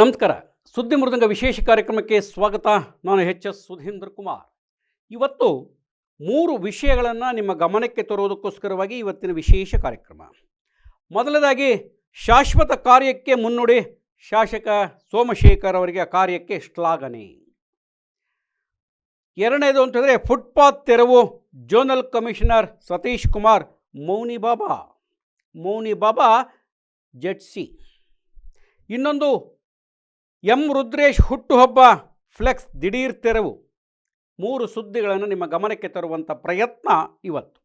ನಮಸ್ಕಾರ. ಸುದ್ದಿ ಮೃದಂಗ ವಿಶೇಷ ಕಾರ್ಯಕ್ರಮಕ್ಕೆ ಸ್ವಾಗತ. ನಾನು ಎಚ್ ಎಸ್ ಸುಧೀಂದ್ರ ಕುಮಾರ್. ಇವತ್ತು ಮೂರು ವಿಷಯಗಳನ್ನು ನಿಮ್ಮ ಗಮನಕ್ಕೆ ತರುವುದಕ್ಕೋಸ್ಕರವಾಗಿ ಇವತ್ತಿನ ವಿಶೇಷ ಕಾರ್ಯಕ್ರಮ. ಮೊದಲದಾಗಿ ಶಾಶ್ವತ ಕಾರ್ಯಕ್ಕೆ ಮುನ್ನುಡಿ ಶಾಸಕ ಸೋಮಶೇಖರ್ ಅವರಿಗೆ ಕಾರ್ಯಕ್ಕೆ ಶ್ಲಾಘನೆ. ಎರಡನೇದು ಅಂತಂದರೆ, ಫುಟ್ಪಾತ್ ತೆರವು zonal commissioner Satish Kumar Mouni Baba. Mouni Baba ZC ಇನ್ನೊಂದು ಎಂ ರುದ್ರೇಶ್ ಹುಟ್ಟುಹಬ್ಬ ಫ್ಲೆಕ್ಸ್ ದಿಢೀರ್ ತೆರವು. ಮೂರು ಸುದ್ದಿಗಳನ್ನು ನಿಮ್ಮ ಗಮನಕ್ಕೆ ತರುವಂಥ ಪ್ರಯತ್ನ ಇವತ್ತು.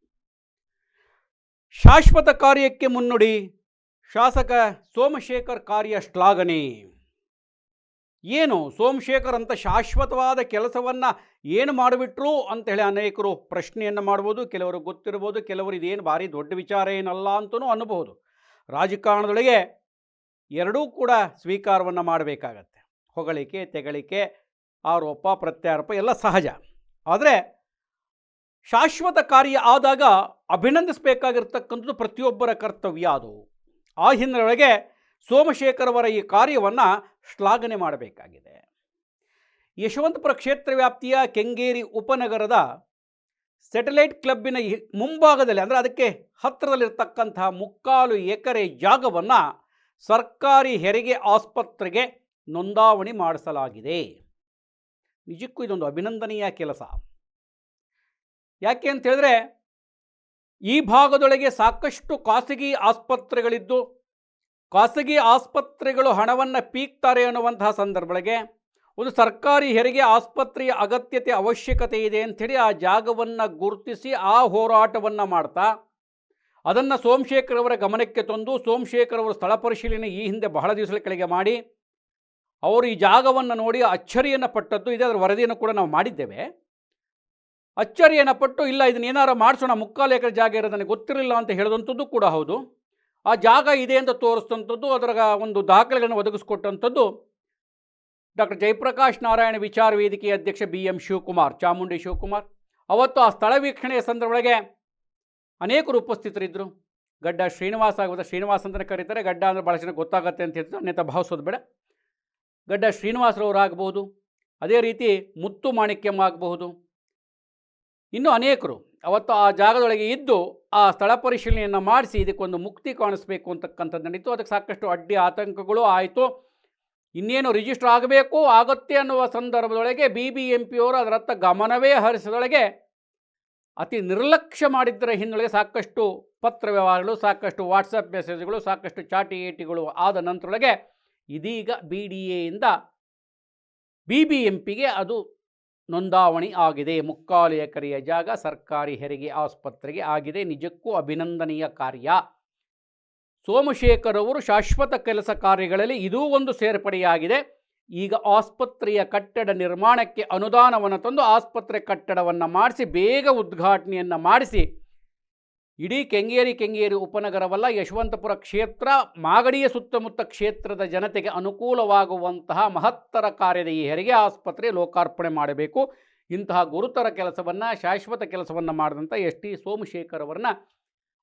ಶಾಶ್ವತ ಕಾರ್ಯಕ್ಕೆ ಮುನ್ನುಡಿ ಶಾಸಕ ಸೋಮಶೇಖರ್ ಕಾರ್ಯ ಶ್ಲಾಘನೆ ಏನು ಸೋಮಶೇಖರ್ ಅಂತ ಶಾಶ್ವತವಾದ ಕೆಲಸವನ್ನು ಏನು ಮಾಡಿಬಿಟ್ರು ಅಂತೇಳಿ ಅನೇಕರು ಪ್ರಶ್ನೆಯನ್ನು ಮಾಡ್ಬೋದು, ಕೆಲವರು ಗೊತ್ತಿರ್ಬೋದು, ಕೆಲವರು ಇದೇನು ಭಾರಿ ದೊಡ್ಡ ವಿಚಾರ ಏನಲ್ಲ ಅಂತಲೂ ಅನ್ನಬಹುದು. ರಾಜಕಾರಣದೊಳಗೆ ಎರಡೂ ಕೂಡ ಸ್ವೀಕಾರವನ್ನು ಮಾಡಬೇಕಾಗತ್ತೆ. ಹೊಗಳಿಕೆ, ತೆಗಳಿಕೆ, ಆರೋಪ, ಪ್ರತ್ಯಾರೋಪ ಎಲ್ಲ ಸಹಜ. ಆದರೆ ಶಾಶ್ವತ ಕಾರ್ಯ ಆದಾಗ ಅಭಿನಂದಿಸಬೇಕಾಗಿರ್ತಕ್ಕಂಥದ್ದು ಪ್ರತಿಯೊಬ್ಬರ ಕರ್ತವ್ಯ ಅದು. ಆ ಹಿನ್ನೆಲೆಯೊಳಗೆ ಸೋಮಶೇಖರವರ ಈ ಕಾರ್ಯವನ್ನು ಶ್ಲಾಘನೆ ಮಾಡಬೇಕಾಗಿದೆ. ಯಶವಂತಪುರ ಕ್ಷೇತ್ರ ವ್ಯಾಪ್ತಿಯ ಕೆಂಗೇರಿ ಉಪನಗರದ ಸ್ಯಾಟಲೈಟ್ ಕ್ಲಬ್ಬಿನ ಮುಂಭಾಗದಲ್ಲಿ, ಅಂದರೆ ಅದಕ್ಕೆ ಹತ್ತಿರದಲ್ಲಿರ್ತಕ್ಕಂತಹ ಮುಕ್ಕಾಲು ಎಕರೆ ಜಾಗವನ್ನು ಸರ್ಕಾರಿ ಹೆರಿಗೆ ಆಸ್ಪತ್ರೆಗೆ ನೋಂದಾವಣಿ ಮಾಡಿಸಲಾಗಿದೆ. ನಿಜಕ್ಕೂ ಇದೊಂದು ಅಭಿನಂದನೀಯ ಕೆಲಸ. ಯಾಕೆ ಅಂತ ಹೇಳಿದ್ರೆ, ಈ ಭಾಗದೊಳಗೆ ಸಾಕಷ್ಟು ಖಾಸಗಿ ಆಸ್ಪತ್ರೆಗಳಿದ್ದು, ಖಾಸಗಿ ಆಸ್ಪತ್ರೆಗಳು ಹಣವನ್ನು ಪೀಕ್ತಾರೆ ಅನ್ನುವಂತಹ ಸಂದರ್ಭಗಳಿಗೆ ಒಂದು ಸರ್ಕಾರಿ ಹೆರಿಗೆ ಆಸ್ಪತ್ರೆಯ ಅಗತ್ಯತೆ ಅವಶ್ಯಕತೆ ಇದೆ ಅಂಥೇಳಿ ಆ ಜಾಗವನ್ನು ಗುರುತಿಸಿ ಆ ಹೋರಾಟವನ್ನು ಮಾಡ್ತಾ ಅದನ್ನು ಸೋಮಶೇಖರ್ ಅವರ ಗಮನಕ್ಕೆ ತಂದು ಸೋಮಶೇಖರ್ ಅವರು ಸ್ಥಳ ಪರಿಶೀಲನೆ ಈ ಹಿಂದೆ ಬಹಳ ದಿವಸಗಳ ಕೆಳಗೆ ಮಾಡಿ, ಅವರು ಈ ಜಾಗವನ್ನು ನೋಡಿ ಅಚ್ಚರಿಯನ್ನು ಪಟ್ಟದ್ದು ಇದೆ, ಅದರ ವರದಿಯನ್ನು ಕೂಡ ನಾವು ಮಾಡಿದ್ದೇವೆ. ಅಚ್ಚರಿಯನ್ನು ಪಟ್ಟು, ಇಲ್ಲ ಇದನ್ನ ಏನಾರು ಮಾಡಿಸೋಣ, ಮುಕ್ಕಾಲು ಎಕರೆ ಜಾಗ ಇರೋದು ಗೊತ್ತಿರಲಿಲ್ಲ ಅಂತ ಹೇಳಿದಂಥದ್ದು ಕೂಡ ಹೌದು. ಆ ಜಾಗ ಇದೆ ಅಂತ ತೋರಿಸ್ತಂಥದ್ದು ಅದರ ಒಂದು ದಾಖಲೆಗಳನ್ನು ಒದಗಿಸ್ಕೊಟ್ಟಂಥದ್ದು ಡಾಕ್ಟರ್ ಜಯಪ್ರಕಾಶ್ ನಾರಾಯಣ ವಿಚಾರ ವೇದಿಕೆಯ ಅಧ್ಯಕ್ಷ ಬಿ ಎಂ ಶಿವಕುಮಾರ್ ಚಾಮುಂಡಿ ಶಿವಕುಮಾರ್. ಅವತ್ತು ಆ ಸ್ಥಳ ವೀಕ್ಷಣೆಯ ಸಂದರ್ಭದೊಳಗೆ ಅನೇಕರು ಉಪಸ್ಥಿತರಿದ್ದರು. ಗಡ್ಡ ಶ್ರೀನಿವಾಸ ಆಗುತ್ತೆ ಶ್ರೀನಿವಾಸ ಅಂತಲೇ ಕರೀತಾರೆ. ಗಡ್ಡ ಅಂದರೆ ಭಾಳ ಜನ ಗೊತ್ತಾಗತ್ತೆ ಅಂತ ಹೇಳ್ತಾರೆ. ಅನ್ಯತ ಭಾವಿಸೋದು ಬೇಡ. ಗಡ್ಡ ಶ್ರೀನಿವಾಸರವರು ಆಗಬಹುದು ಅದೇ ರೀತಿ ಮುತ್ತು ಮಾಣಿಕ್ಯಮ್ಮ ಆಗಬಹುದು ಇನ್ನೂ ಅನೇಕರು ಅವತ್ತು ಆ ಜಾಗದೊಳಗೆ ಇದ್ದು ಆ ಸ್ಥಳ ಪರಿಶೀಲನೆಯನ್ನು ಮಾಡಿಸಿ ಇದಕ್ಕೊಂದು ಮುಕ್ತಿ ಕಾಣಿಸ್ಬೇಕು ಅಂತಕ್ಕಂಥದ್ದು ನಡೀತು. ಅದಕ್ಕೆ ಸಾಕಷ್ಟು ಅಡ್ಡಿ ಆತಂಕಗಳು ಆಯಿತು. ಇನ್ನೇನು ರಿಜಿಸ್ಟರ್ ಆಗಬೇಕು ಆಗುತ್ತೆ ಅನ್ನುವ ಸಂದರ್ಭದೊಳಗೆ ಬಿ ಬಿ ಎಂ ಪಿಯವರು ಅದರತ್ತ ಗಮನವೇ ಹರಿಸಿದೊಳಗೆ ಅತಿ ನಿರ್ಲಕ್ಷ್ಯ ಮಾಡಿದ್ದರ ಹಿನ್ನೆಲೆಗೆ ಸಾಕಷ್ಟು ಪತ್ರ ವ್ಯವಹಾರಗಳು, ಸಾಕಷ್ಟು ವಾಟ್ಸಪ್ ಮೆಸೇಜ್ಗಳು ಸಾಕಷ್ಟು ಚಾಟಿ ಏಟಿಗಳು ಆದ ನಂತರೊಳಗೆ ಇದೀಗ ಬಿ ಡಿ ಎಯಿಂದ ಬಿ ಬಿ ಎಂ ಪಿಗೆ ಅದು ನೋಂದಾವಣಿ ಆಗಿದೆ. ಮುಕ್ಕಾಲು ಎಕರೆಯ ಜಾಗ ಸರ್ಕಾರಿ ಹೆರಿಗೆ ಆಸ್ಪತ್ರೆಗೆ ಆಗಿದೆ. ನಿಜಕ್ಕೂ ಅಭಿನಂದನೀಯ ಕಾರ್ಯ. ಸೋಮಶೇಖರ್ ಅವರು ಶಾಶ್ವತ ಕೆಲಸ ಕಾರ್ಯಗಳಲ್ಲಿ ಇದೂ ಒಂದು ಸೇರ್ಪಡೆಯಾಗಿದೆ. ಈಗ ಆಸ್ಪತ್ರೆಯ ಕಟ್ಟಡ ನಿರ್ಮಾಣಕ್ಕೆ ಅನುದಾನವನ್ನು ತಂದು ಆಸ್ಪತ್ರೆ ಕಟ್ಟಡವನ್ನು ಮಾಡಿಸಿ, ಬೇಗ ಉದ್ಘಾಟನೆಯನ್ನು ಮಾಡಿಸಿ, ಇಡೀ ಕೆಂಗೇರಿ ಕೆಂಗೇರಿ ಉಪನಗರವಲ್ಲ ಯಶವಂತಪುರ ಕ್ಷೇತ್ರ, ಮಾಗಡಿಯ ಸುತ್ತಮುತ್ತ ಕ್ಷೇತ್ರದ ಜನತೆಗೆ ಅನುಕೂಲವಾಗುವಂತಹ ಮಹತ್ತರ ಕಾರ್ಯದ ಈ ಹೆರಿಗೆ ಆಸ್ಪತ್ರೆ ಲೋಕಾರ್ಪಣೆ ಮಾಡಬೇಕು. ಇಂತಹ ಗುರುತರ ಕೆಲಸವನ್ನು, ಶಾಶ್ವತ ಕೆಲಸವನ್ನು ಮಾಡಿದಂಥ ಎಸ್ ಟಿ ಸೋಮಶೇಖರ್ ಅವರನ್ನ,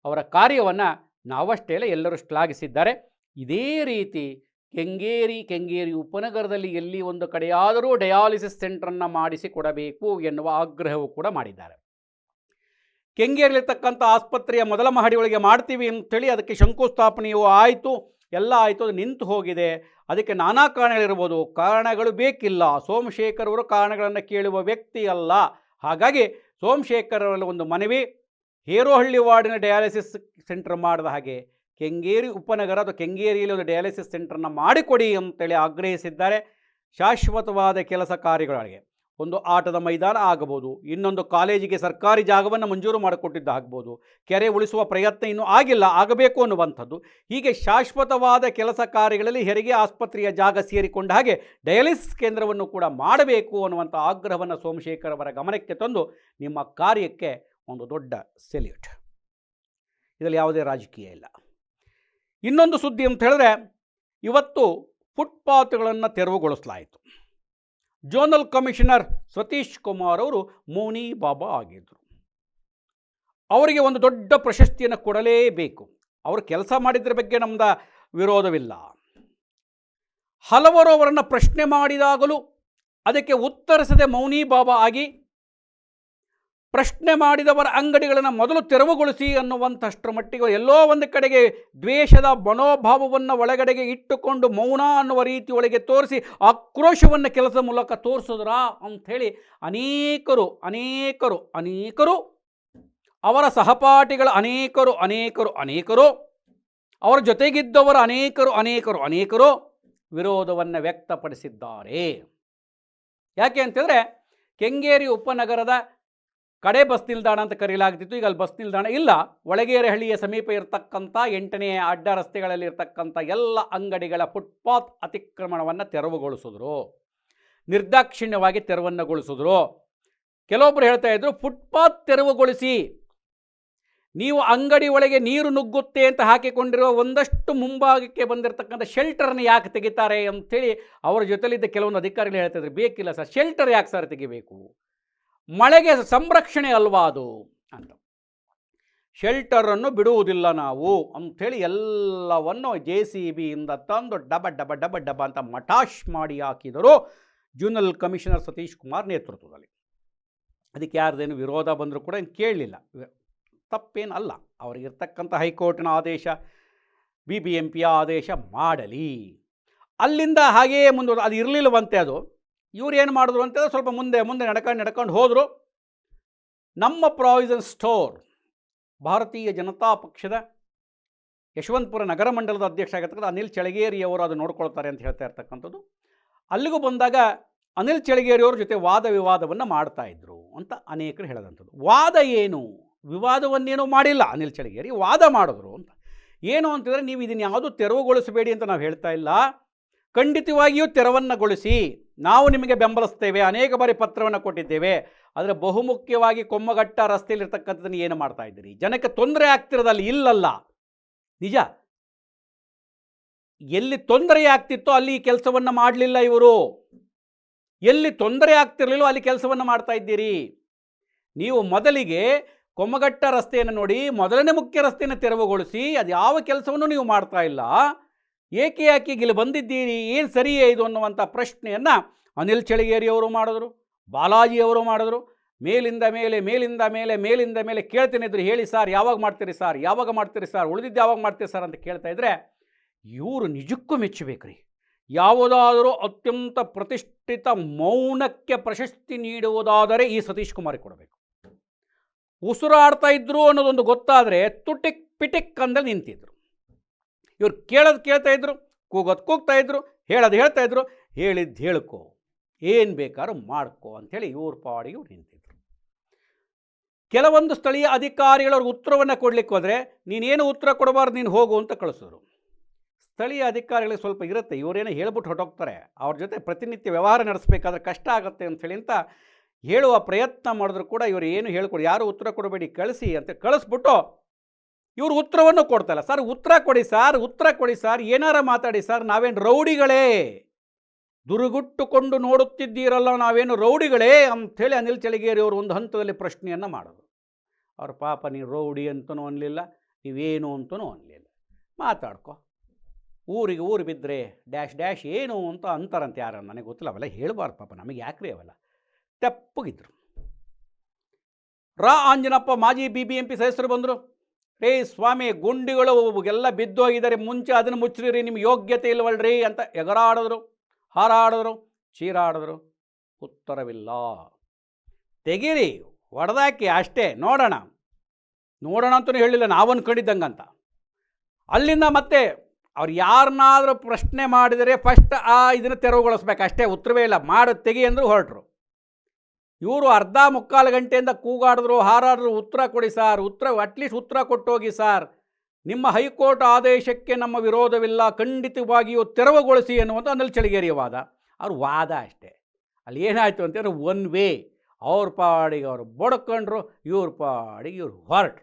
ಅವರ ಕಾರ್ಯವನ್ನು ನಾವಷ್ಟೇ ಎಲ್ಲರೂ ಶ್ಲಾಘಿಸಿದ್ದಾರೆ. ಇದೇ ರೀತಿ ಕೆಂಗೇರಿ ಕೆಂಗೇರಿ ಉಪನಗರದಲ್ಲಿ ಎಲ್ಲಿ ಒಂದು ಕಡೆಯಾದರೂ ಡಯಾಲಿಸಿಸ್ ಸೆಂಟ್ರನ್ನು ಮಾಡಿಸಿಕೊಡಬೇಕು ಎನ್ನುವ ಆಗ್ರಹವೂ ಕೂಡ ಮಾಡಿದ್ದಾರೆ. ಕೆಂಗೇರಿಲಿರ್ತಕ್ಕಂಥ ಆಸ್ಪತ್ರೆಯ ಮೊದಲ ಮಹಡಿಯೊಳಗೆ ಮಾಡ್ತೀವಿ ಅಂತೇಳಿ ಅದಕ್ಕೆ ಶಂಕುಸ್ಥಾಪನೆಯೂ ಆಯಿತು. ಎಲ್ಲ ಆಯಿತು ಅದು ನಿಂತು ಹೋಗಿದೆ. ಅದಕ್ಕೆ ನಾನಾ ಕಾರಣಗಳಿರ್ಬೋದು. ಕಾರಣಗಳು ಬೇಕಿಲ್ಲ. ಸೋಮಶೇಖರ್ ಅವರು ಕಾರಣಗಳನ್ನು ಕೇಳುವ ವ್ಯಕ್ತಿ ಅಲ್ಲ. ಹಾಗಾಗಿ ಸೋಮಶೇಖರ್ ಅವರಲ್ಲಿ ಒಂದು ಮನವಿ. ಹೇರೋಹಳ್ಳಿ ವಾರ್ಡಿನ ಡಯಾಲಿಸಿಸ್ ಸೆಂಟರ್ ಮಾಡಿದ ಹಾಗೆ. ಕೆಂಗೇರಿ ಉಪನಗರ ಅಥವಾ ಕೆಂಗೇರಿಯಲ್ಲಿ ಒಂದು ಡಯಾಲಿಸಿಸ್ ಸೆಂಟರ್ನ ಮಾಡಿಕೊಡಿ ಅಂತೇಳಿ ಆಗ್ರಹಿಸಿದ್ದಾರೆ. ಶಾಶ್ವತವಾದ ಕೆಲಸ ಕಾರ್ಯಗಳಿಗೆ ಒಂದು ಆಟದ ಮೈದಾನ ಆಗಬಹುದು. ಇನ್ನೊಂದು ಕಾಲೇಜಿಗೆ ಸರ್ಕಾರಿ ಜಾಗವನ್ನು ಮಂಜೂರು ಮಾಡಿಕೊಟ್ಟಿದ್ದು ಆಗ್ಬೋದು ಕೆರೆ ಉಳಿಸುವ ಪ್ರಯತ್ನ ಇನ್ನೂ ಆಗಿಲ್ಲ, ಆಗಬೇಕು ಅನ್ನುವಂಥದ್ದು. ಹೀಗೆ ಶಾಶ್ವತವಾದ ಕೆಲಸ ಕಾರ್ಯಗಳಲ್ಲಿ ಹೆರಿಗೆ ಆಸ್ಪತ್ರೆಯ ಜಾಗ ಸೇರಿಕೊಂಡ ಹಾಗೆ ಡಯಾಲಿಸಿಸ್ ಕೇಂದ್ರವನ್ನು ಕೂಡ ಮಾಡಬೇಕು ಅನ್ನುವಂಥ ಆಗ್ರಹವನ್ನು ಸೋಮಶೇಖರ್ ಅವರ ಗಮನಕ್ಕೆ ತಂದು ನಿಮ್ಮ ಕಾರ್ಯಕ್ಕೆ ಒಂದು ದೊಡ್ಡ ಸೆಲ್ಯೂಟ್ ಇದರಲ್ಲಿ ಯಾವುದೇ ರಾಜಕೀಯ ಇಲ್ಲ. ಇನ್ನೊಂದು ಸುದ್ದಿ ಅಂತ ಹೇಳಿದ್ರೆ, ಇವತ್ತು ಫುಟ್ಪಾತ್ಗಳನ್ನು ತೆರವುಗೊಳಿಸಲಾಯಿತು. ಜೋನಲ್ ಕಮಿಷನರ್ ಸತೀಶ್ ಕುಮಾರ್ ಅವರು ಮೌನಿ ಬಾಬಾ ಆಗಿದ್ದರು ಅವರಿಗೆ ಒಂದು ದೊಡ್ಡ ಪ್ರಶಸ್ತಿಯನ್ನು ಕೊಡಲೇಬೇಕು. ಅವರು ಕೆಲಸ ಮಾಡಿದ್ರ ಬಗ್ಗೆ ನಮ್ದು ವಿರೋಧವಿಲ್ಲ. ಹಲವರು ಅವರನ್ನು ಪ್ರಶ್ನೆ ಮಾಡಿದಾಗಲೂ ಅದಕ್ಕೆ ಉತ್ತರಿಸದೆ ಮೌನಿ ಬಾಬಾ ಆಗಿ ಪ್ರಶ್ನೆ ಮಾಡಿದವರ ಅಂಗಡಿಗಳನ್ನು ಮೊದಲು ತೆರವುಗೊಳಿಸಿ ಅನ್ನುವಂಥಷ್ಟರ ಮಟ್ಟಿಗೆ ಎಲ್ಲೋ ಒಂದು ಕಡೆಗೆ ದ್ವೇಷದ ಮನೋಭಾವವನ್ನು ಒಳಗಡೆಗೆ ಇಟ್ಟುಕೊಂಡು ಮೌನ ಅನ್ನುವ ರೀತಿಯೊಳಗೆ ತೋರಿಸಿ ಆಕ್ರೋಶವನ್ನು ಕೆಲಸ ಮೂಲಕ ತೋರಿಸಿದ್ರ ಅಂಥೇಳಿ ಅನೇಕರು ಅನೇಕರು ಅನೇಕರು, ಅವರ ಸಹಪಾಠಿಗಳ ಅನೇಕರು ಅನೇಕರು ಅನೇಕರು, ಅವರ ಜೊತೆಗಿದ್ದವರ ಅನೇಕರು ಅನೇಕರು ಅನೇಕರು ವಿರೋಧವನ್ನು ವ್ಯಕ್ತಪಡಿಸಿದ್ದಾರೆ. ಯಾಕೆ ಅಂತಂದರೆ ಕೆಂಗೇರಿ ಉಪನಗರದ ಕಡೆ ಬಸ್ ನಿಲ್ದಾಣ ಅಂತ ಕರೆಯಲಾಗ್ತಿತ್ತು. ಈಗ ಅಲ್ಲಿ ಬಸ್ ನಿಲ್ದಾಣ ಇಲ್ಲ. ಒಳಗೇರಹಳ್ಳಿಯ ಸಮೀಪ ಇರತಕ್ಕಂಥ ಎಂಟನೇ ಅಡ್ಡ ರಸ್ತೆಗಳಲ್ಲಿ ಇರತಕ್ಕಂಥ ಎಲ್ಲ ಅಂಗಡಿಗಳ ಫುಟ್ಪಾತ್ ಅತಿಕ್ರಮಣವನ್ನು ತೆರವುಗೊಳಿಸಿದ್ರು. ನಿರ್ದಾಕ್ಷಿಣ್ಯವಾಗಿ ತೆರವನ್ನುಗೊಳಿಸಿದ್ರು. ಕೆಲವೊಬ್ಬರು ಹೇಳ್ತಾ ಇದ್ರು, ಫುಟ್ಪಾತ್ ತೆರವುಗೊಳಿಸಿ. ನೀವು ಅಂಗಡಿ ಒಳಗೆ ನೀರು ನುಗ್ಗುತ್ತೆ ಅಂತ ಹಾಕಿಕೊಂಡಿರುವ ಒಂದಷ್ಟು ಮುಂಭಾಗಕ್ಕೆ ಬಂದಿರತಕ್ಕಂಥ ಶೆಲ್ಟರ್ನ ಯಾಕೆ ತೆಗಿತಾರೆ? ಅಂಥೇಳಿ ಅವರ ಜೊತೆಲಿದ್ದ ಕೆಲವೊಂದು ಅಧಿಕಾರಿಗಳು ಹೇಳ್ತಾ ಇದ್ರು. ಬೇಕಿಲ್ಲ ಸರ್, ಶೆಲ್ಟರ್ ಯಾಕೆ ಸರ್ ತೆಗಿಬೇಕು? ಮಳೆಗೆ ಸಂರಕ್ಷಣೆ ಅಲ್ವಾ ಅದು? ಅಂತ. ಶೆಲ್ಟರನ್ನು ಬಿಡುವುದಿಲ್ಲ ನಾವು ಅಂಥೇಳಿ ಎಲ್ಲವನ್ನು ಜೆ ಸಿ ಬಿಯಿಂದ ತಂದು ಡಬ ಡಬ ಡಬ ಡಬ ಅಂತ ಮಟಾಶ್ ಮಾಡಿ ಹಾಕಿದರು ಜೂನಲ್ ಕಮಿಷನರ್ ಸತೀಶ್ ಕುಮಾರ್ ನೇತೃತ್ವದಲ್ಲಿ. ಅದಕ್ಕೆ ಯಾರ್ದೇನು ವಿರೋಧ ಬಂದರೂ ಕೂಡ ಏನು ಕೇಳಲಿಲ್ಲ. ತಪ್ಪೇನು ಅಲ್ಲ. ಅವರಿಗಿರ್ತಕ್ಕಂಥ ಹೈಕೋರ್ಟ್ನ ಆದೇಶ ಬಿ ಬಿ ಎಂ ಪಿಯ ಆದೇಶ ಮಾಡಲಿ. ಅಲ್ಲಿಂದ ಹಾಗೆಯೇ ಮುಂದುವರೆದು ಅದು ಇರಲಿಲ್ಲವಂತೆ ಅದು. ಇವ್ರು ಏನು ಮಾಡಿದ್ರು ಅಂತಂದರೆ ಸ್ವಲ್ಪ ಮುಂದೆ ಮುಂದೆ ನಡ್ಕೊಂಡು ನಡ್ಕೊಂಡು ಹೋದರು. ನಮ್ಮ ಪ್ರಾವಿಸನ್ ಸ್ಟೋರ್ ಭಾರತೀಯ ಜನತಾ ಪಕ್ಷದ ಯಶವಂತಪುರ ನಗರ ಮಂಡಲದ ಅಧ್ಯಕ್ಷ ಆಗಿರ್ತಕ್ಕಂಥ ಅನಿಲ್ ಚಳಗೇರಿಯವರು ಅದು ನೋಡ್ಕೊಳ್ತಾರೆ ಅಂತ ಹೇಳ್ತಾ ಇರ್ತಕ್ಕಂಥದ್ದು. ಅಲ್ಲಿಗೂ ಬಂದಾಗ ಅನಿಲ್ ಚಳಗೇರಿಯವ್ರ ಜೊತೆ ವಾದ ವಿವಾದವನ್ನು ಮಾಡ್ತಾ ಇದ್ರು ಅಂತ ಅನೇಕರು ಹೇಳಿದಂಥದ್ದು. ವಾದ ಏನು? ವಿವಾದವನ್ನೇನೂ ಮಾಡಿಲ್ಲ ಅನಿಲ್ ಚಳಗೇರಿ. ವಾದ ಮಾಡಿದ್ರು ಅಂತ. ಏನು ಅಂತಂದರೆ ನೀವು ಇದನ್ನು ಯಾವುದು ತೆರವುಗೊಳಿಸಬೇಡಿ ಅಂತ ನಾವು ಹೇಳ್ತಾ ಇಲ್ಲ. ಖಂಡಿತವಾಗಿಯೂ ತೆರವನ್ನುಗೊಳಿಸಿ. ನಾವು ನಿಮಗೆ ಬೆಂಬಲಿಸ್ತೇವೆ, ಅನೇಕ ಬಾರಿ ಪತ್ರವನ್ನು ಕೊಟ್ಟಿದ್ದೇವೆ. ಆದರೆ ಬಹುಮುಖ್ಯವಾಗಿ ಕೊಮ್ಮಘಟ್ಟ ರಸ್ತೆಯಲ್ಲಿರ್ತಕ್ಕಂಥದ್ದನ್ನು ಏನು ಮಾಡ್ತಾ ಇದ್ದೀರಿ? ಜನಕ್ಕೆ ತೊಂದರೆ ಆಗ್ತಿರೋದಲ್ಲಿ, ಇಲ್ಲಲ್ಲ. ನಿಜ? ಎಲ್ಲಿ ತೊಂದರೆ ಆಗ್ತಿತ್ತೋ ಅಲ್ಲಿ ಈ ಕೆಲಸವನ್ನು ಮಾಡಲಿಲ್ಲ ಇವರು. ಎಲ್ಲಿ ತೊಂದರೆ ಆಗ್ತಿರಲಿಲ್ಲೋ ಅಲ್ಲಿ ಕೆಲಸವನ್ನು ಮಾಡ್ತಾ ಇದ್ದೀರಿ. ನೀವು ಮೊದಲಿಗೆ ಕೊಮ್ಮಘಟ್ಟ ರಸ್ತೆಯನ್ನು ನೋಡಿ, ಮೊದಲನೇ ಮುಖ್ಯ ರಸ್ತೆಯನ್ನು ತೆರವುಗೊಳಿಸಿ, ಅದು ಯಾವ ಕೆಲಸವನ್ನು ನೀವು ಮಾಡ್ತಾ ಇಲ್ಲ ಏಕೆ ಯಾಕೆ ಇಲ್ಲಿ ಬಂದಿದ್ದೀರಿ? ಏನು ಸರಿಯೇ ಇದು ಅನ್ನುವಂಥ ಪ್ರಶ್ನೆಯನ್ನು ಅನಿಲ್ ಚಳಿಗೇರಿಯವರು ಮಾಡಿದ್ರು, ಬಾಲಾಜಿಯವರು ಮಾಡಿದ್ರು. ಮೇಲಿಂದ ಮೇಲೆ ಮೇಲಿಂದ ಮೇಲೆ ಮೇಲಿಂದ ಮೇಲೆ ಕೇಳ್ತೇನೆ ಹೇಳಿ ಸರ್, ಯಾವಾಗ ಮಾಡ್ತೀರಿ ಸರ್, ಯಾವಾಗ ಮಾಡ್ತೀರಿ ಸರ್, ಉಳಿದಿದ್ದು ಯಾವಾಗ ಮಾಡ್ತೀರಿ ಸರ್ ಅಂತ ಕೇಳ್ತಾ ಇದ್ರೆ ಇವರು ನಿಜಕ್ಕೂ ಮೆಚ್ಚಬೇಕ್ರಿ. ಯಾವುದಾದರೂ ಅತ್ಯಂತ ಪ್ರತಿಷ್ಠಿತ ಮೌನಕ್ಕೆ ಪ್ರಶಸ್ತಿ ನೀಡುವುದಾದರೆ ಈ ಸತೀಶ್ ಕುಮಾರಿ ಕೊಡಬೇಕು. ಉಸಿರಾಡ್ತಾ ಇದ್ರು ಅನ್ನೋದೊಂದು ಗೊತ್ತಾದರೆ ತುಟಿಕ್ ಪಿಟಿಕ್ ಅಂದಲ್ಲಿ ನಿಂತಿದ್ರು. ಇವ್ರು ಕೇಳೋದು ಕೇಳ್ತಾ ಇದ್ರು, ಕೂಗೋದು ಕೂಗ್ತಾ ಇದ್ರು, ಹೇಳೋದು ಹೇಳ್ತಾ ಇದ್ರು ಹೇಳಿದ್ದು ಹೇಳ್ಕೊ, ಏನು ಬೇಕಾದ್ರೂ ಮಾಡ್ಕೊ ಅಂಥೇಳಿ ಇವ್ರ ಪಾಡಿಗೆ ಇವ್ರು ನಿಂತಿದ್ರು. ಕೆಲವೊಂದು ಸ್ಥಳೀಯ ಅಧಿಕಾರಿಗಳು ಅವ್ರಿಗೆ ಉತ್ತರವನ್ನು ಕೊಡಲಿಕ್ಕೆ ಹೋದರೆ ನೀನೇನು ಉತ್ತರ ಕೊಡಬಾರ್ದು, ನೀನು ಹೋಗು ಅಂತ ಕಳಿಸೋರು. ಸ್ಥಳೀಯ ಅಧಿಕಾರಿಗಳಿಗೆ ಸ್ವಲ್ಪ ಇರುತ್ತೆ, ಇವರೇನೋ ಹೇಳ್ಬಿಟ್ಟು ಹೊಟ್ಟೋಗ್ತಾರೆ ಅವ್ರ ಜೊತೆ ಪ್ರತಿನಿತ್ಯ ವ್ಯವಹಾರ ನಡೆಸಬೇಕಾದ್ರೆ ಕಷ್ಟ ಆಗುತ್ತೆ ಅಂಥೇಳಿ ಅಂತ ಹೇಳುವ ಪ್ರಯತ್ನ ಮಾಡಿದ್ರು ಕೂಡ ಇವರು ಏನು ಹೇಳ್ಕೊಡಿ, ಯಾರು ಉತ್ತರ ಕೊಡಬೇಡಿ, ಕಳಿಸಿ ಅಂತ ಕಳಿಸ್ಬಿಟ್ಟು ಇವರು ಉತ್ತರವನ್ನು ಕೊಡ್ತಾಯಿಲ್ಲ ಸರ್, ಉತ್ತರ ಕೊಡಿ, ಸರ್, ಉತ್ತರ ಕೊಡಿ, ಸರ್, ಏನಾರ ಮಾತಾಡಿ, ಸರ್, ನಾವೇನು ರೌಡಿಗಳೇ? ದುರುಗುಟ್ಟುಕೊಂಡು ನೋಡುತ್ತಿದ್ದೀರಲ್ಲ, ನಾವೇನು ರೌಡಿಗಳೇ? ಅಂಥೇಳಿ ಅನಿಲ್ ಚಳಿಗೇರಿ ಅವರು ಒಂದು ಹಂತದಲ್ಲಿ ಪ್ರಶ್ನೆಯನ್ನು ಮಾಡೋದು ಅವ್ರ, ಪಾಪ ನೀವು ರೌಡಿ ಅಂತನೂ ಅನ್ನಲಿಲ್ಲ ನೀವೇನು ಅಂತನೂ ಅನ್ನಲಿಲ್ಲ ಮಾತಾಡ್ಕೊ. ಊರಿಗೆ ಊರು ಬಿದ್ದರೆ ಡ್ಯಾಶ್ ಡ್ಯಾಶ್ ಏನು ಅಂತ ಅಂತಾರಂತೆ ಯಾರು ನನಗೆ ಗೊತ್ತಿಲ್ಲ. ಅವೆಲ್ಲ ಹೇಳಬಾರ್ದು ಪಾಪ, ನಮಗೆ ಯಾಕ್ರಿ ಅವೆಲ್ಲ? ತೆಪ್ಪಗಿದ್ರು. ರಾ ಆಂಜನಪ್ಪ, ಮಾಜಿ ಬಿ ಬಿ ಎಂ ಪಿ ಸದಸ್ಯರು ಬಂದರು. ರೇ ಸ್ವಾಮಿ, ಗುಂಡಿಗಳು ಎಲ್ಲ ಬಿದ್ದೋಗಿದ್ದಾರೆ ಮುಂಚೆ ಅದನ್ನು ಮುಚ್ಚಿರಿ, ನಿಮ್ಗೆ ಯೋಗ್ಯತೆ ಇಲ್ವಲ್ರಿ ಅಂತ ಎಗರಾಡಿದ್ರು, ಹಾರಾಡಿದ್ರು, ಚೀರಾಡಿದ್ರು. ಉತ್ತರವಿಲ್ಲ. ತೆಗಿರಿ, ಹೊಡೆದಾಕಿ ಅಷ್ಟೇ, ನೋಡೋಣ. ನೋಡೋಣ ಅಂತಲೂ ಹೇಳಿಲ್ಲ, ನಾವೊಂದು ಅಂತ ಅಲ್ಲಿಂದ ಮತ್ತೆ ಅವ್ರು ಯಾರನ್ನಾದರೂ ಪ್ರಶ್ನೆ ಮಾಡಿದರೆ ಫಸ್ಟ್ ಆ ಇದನ್ನು ತೆರವುಗೊಳಿಸ್ಬೇಕು. ಅಷ್ಟೇ, ಉತ್ತರವೇ ಇಲ್ಲ. ಮಾಡು, ತೆಗಿ ಅಂದರು ಹೊರಟರು. ಇವರು ಅರ್ಧ ಮುಕ್ಕಾಲು ಗಂಟೆಯಿಂದ ಕೂಗಾಡಿದ್ರು ಹಾರಾಡಿದ್ರು ಉತ್ತರ ಕೊಡಿ ಸಾರ್ ಉತ್ತರ ಅಟ್ಲೀಸ್ಟ್ ಉತ್ತರ ಕೊಟ್ಟೋಗಿ ಸಾರ್. ನಿಮ್ಮ ಹೈಕೋರ್ಟ್ ಆದೇಶಕ್ಕೆ ನಮ್ಮ ವಿರೋಧವಿಲ್ಲ ಖಂಡಿತವಾಗಿಯೂ ತೆರವುಗೊಳಿಸಿ ಎನ್ನುವಂಥ ಅನಿಲ್ ಚಳಿಗೇರಿಯ ವಾದ. ಅವ್ರ ವಾದ ಅಷ್ಟೇ. ಅಲ್ಲಿ ಏನಾಯಿತು ಅಂತಂದರೆ ಒನ್ ವೇ ಅವ್ರ ಪಾಡಿಗೆ ಅವರು ಬಡ್ಕೊಂಡ್ರು ಇವ್ರ ಪಾಡಿಗೆ ಇವ್ರು ಹೊರಟು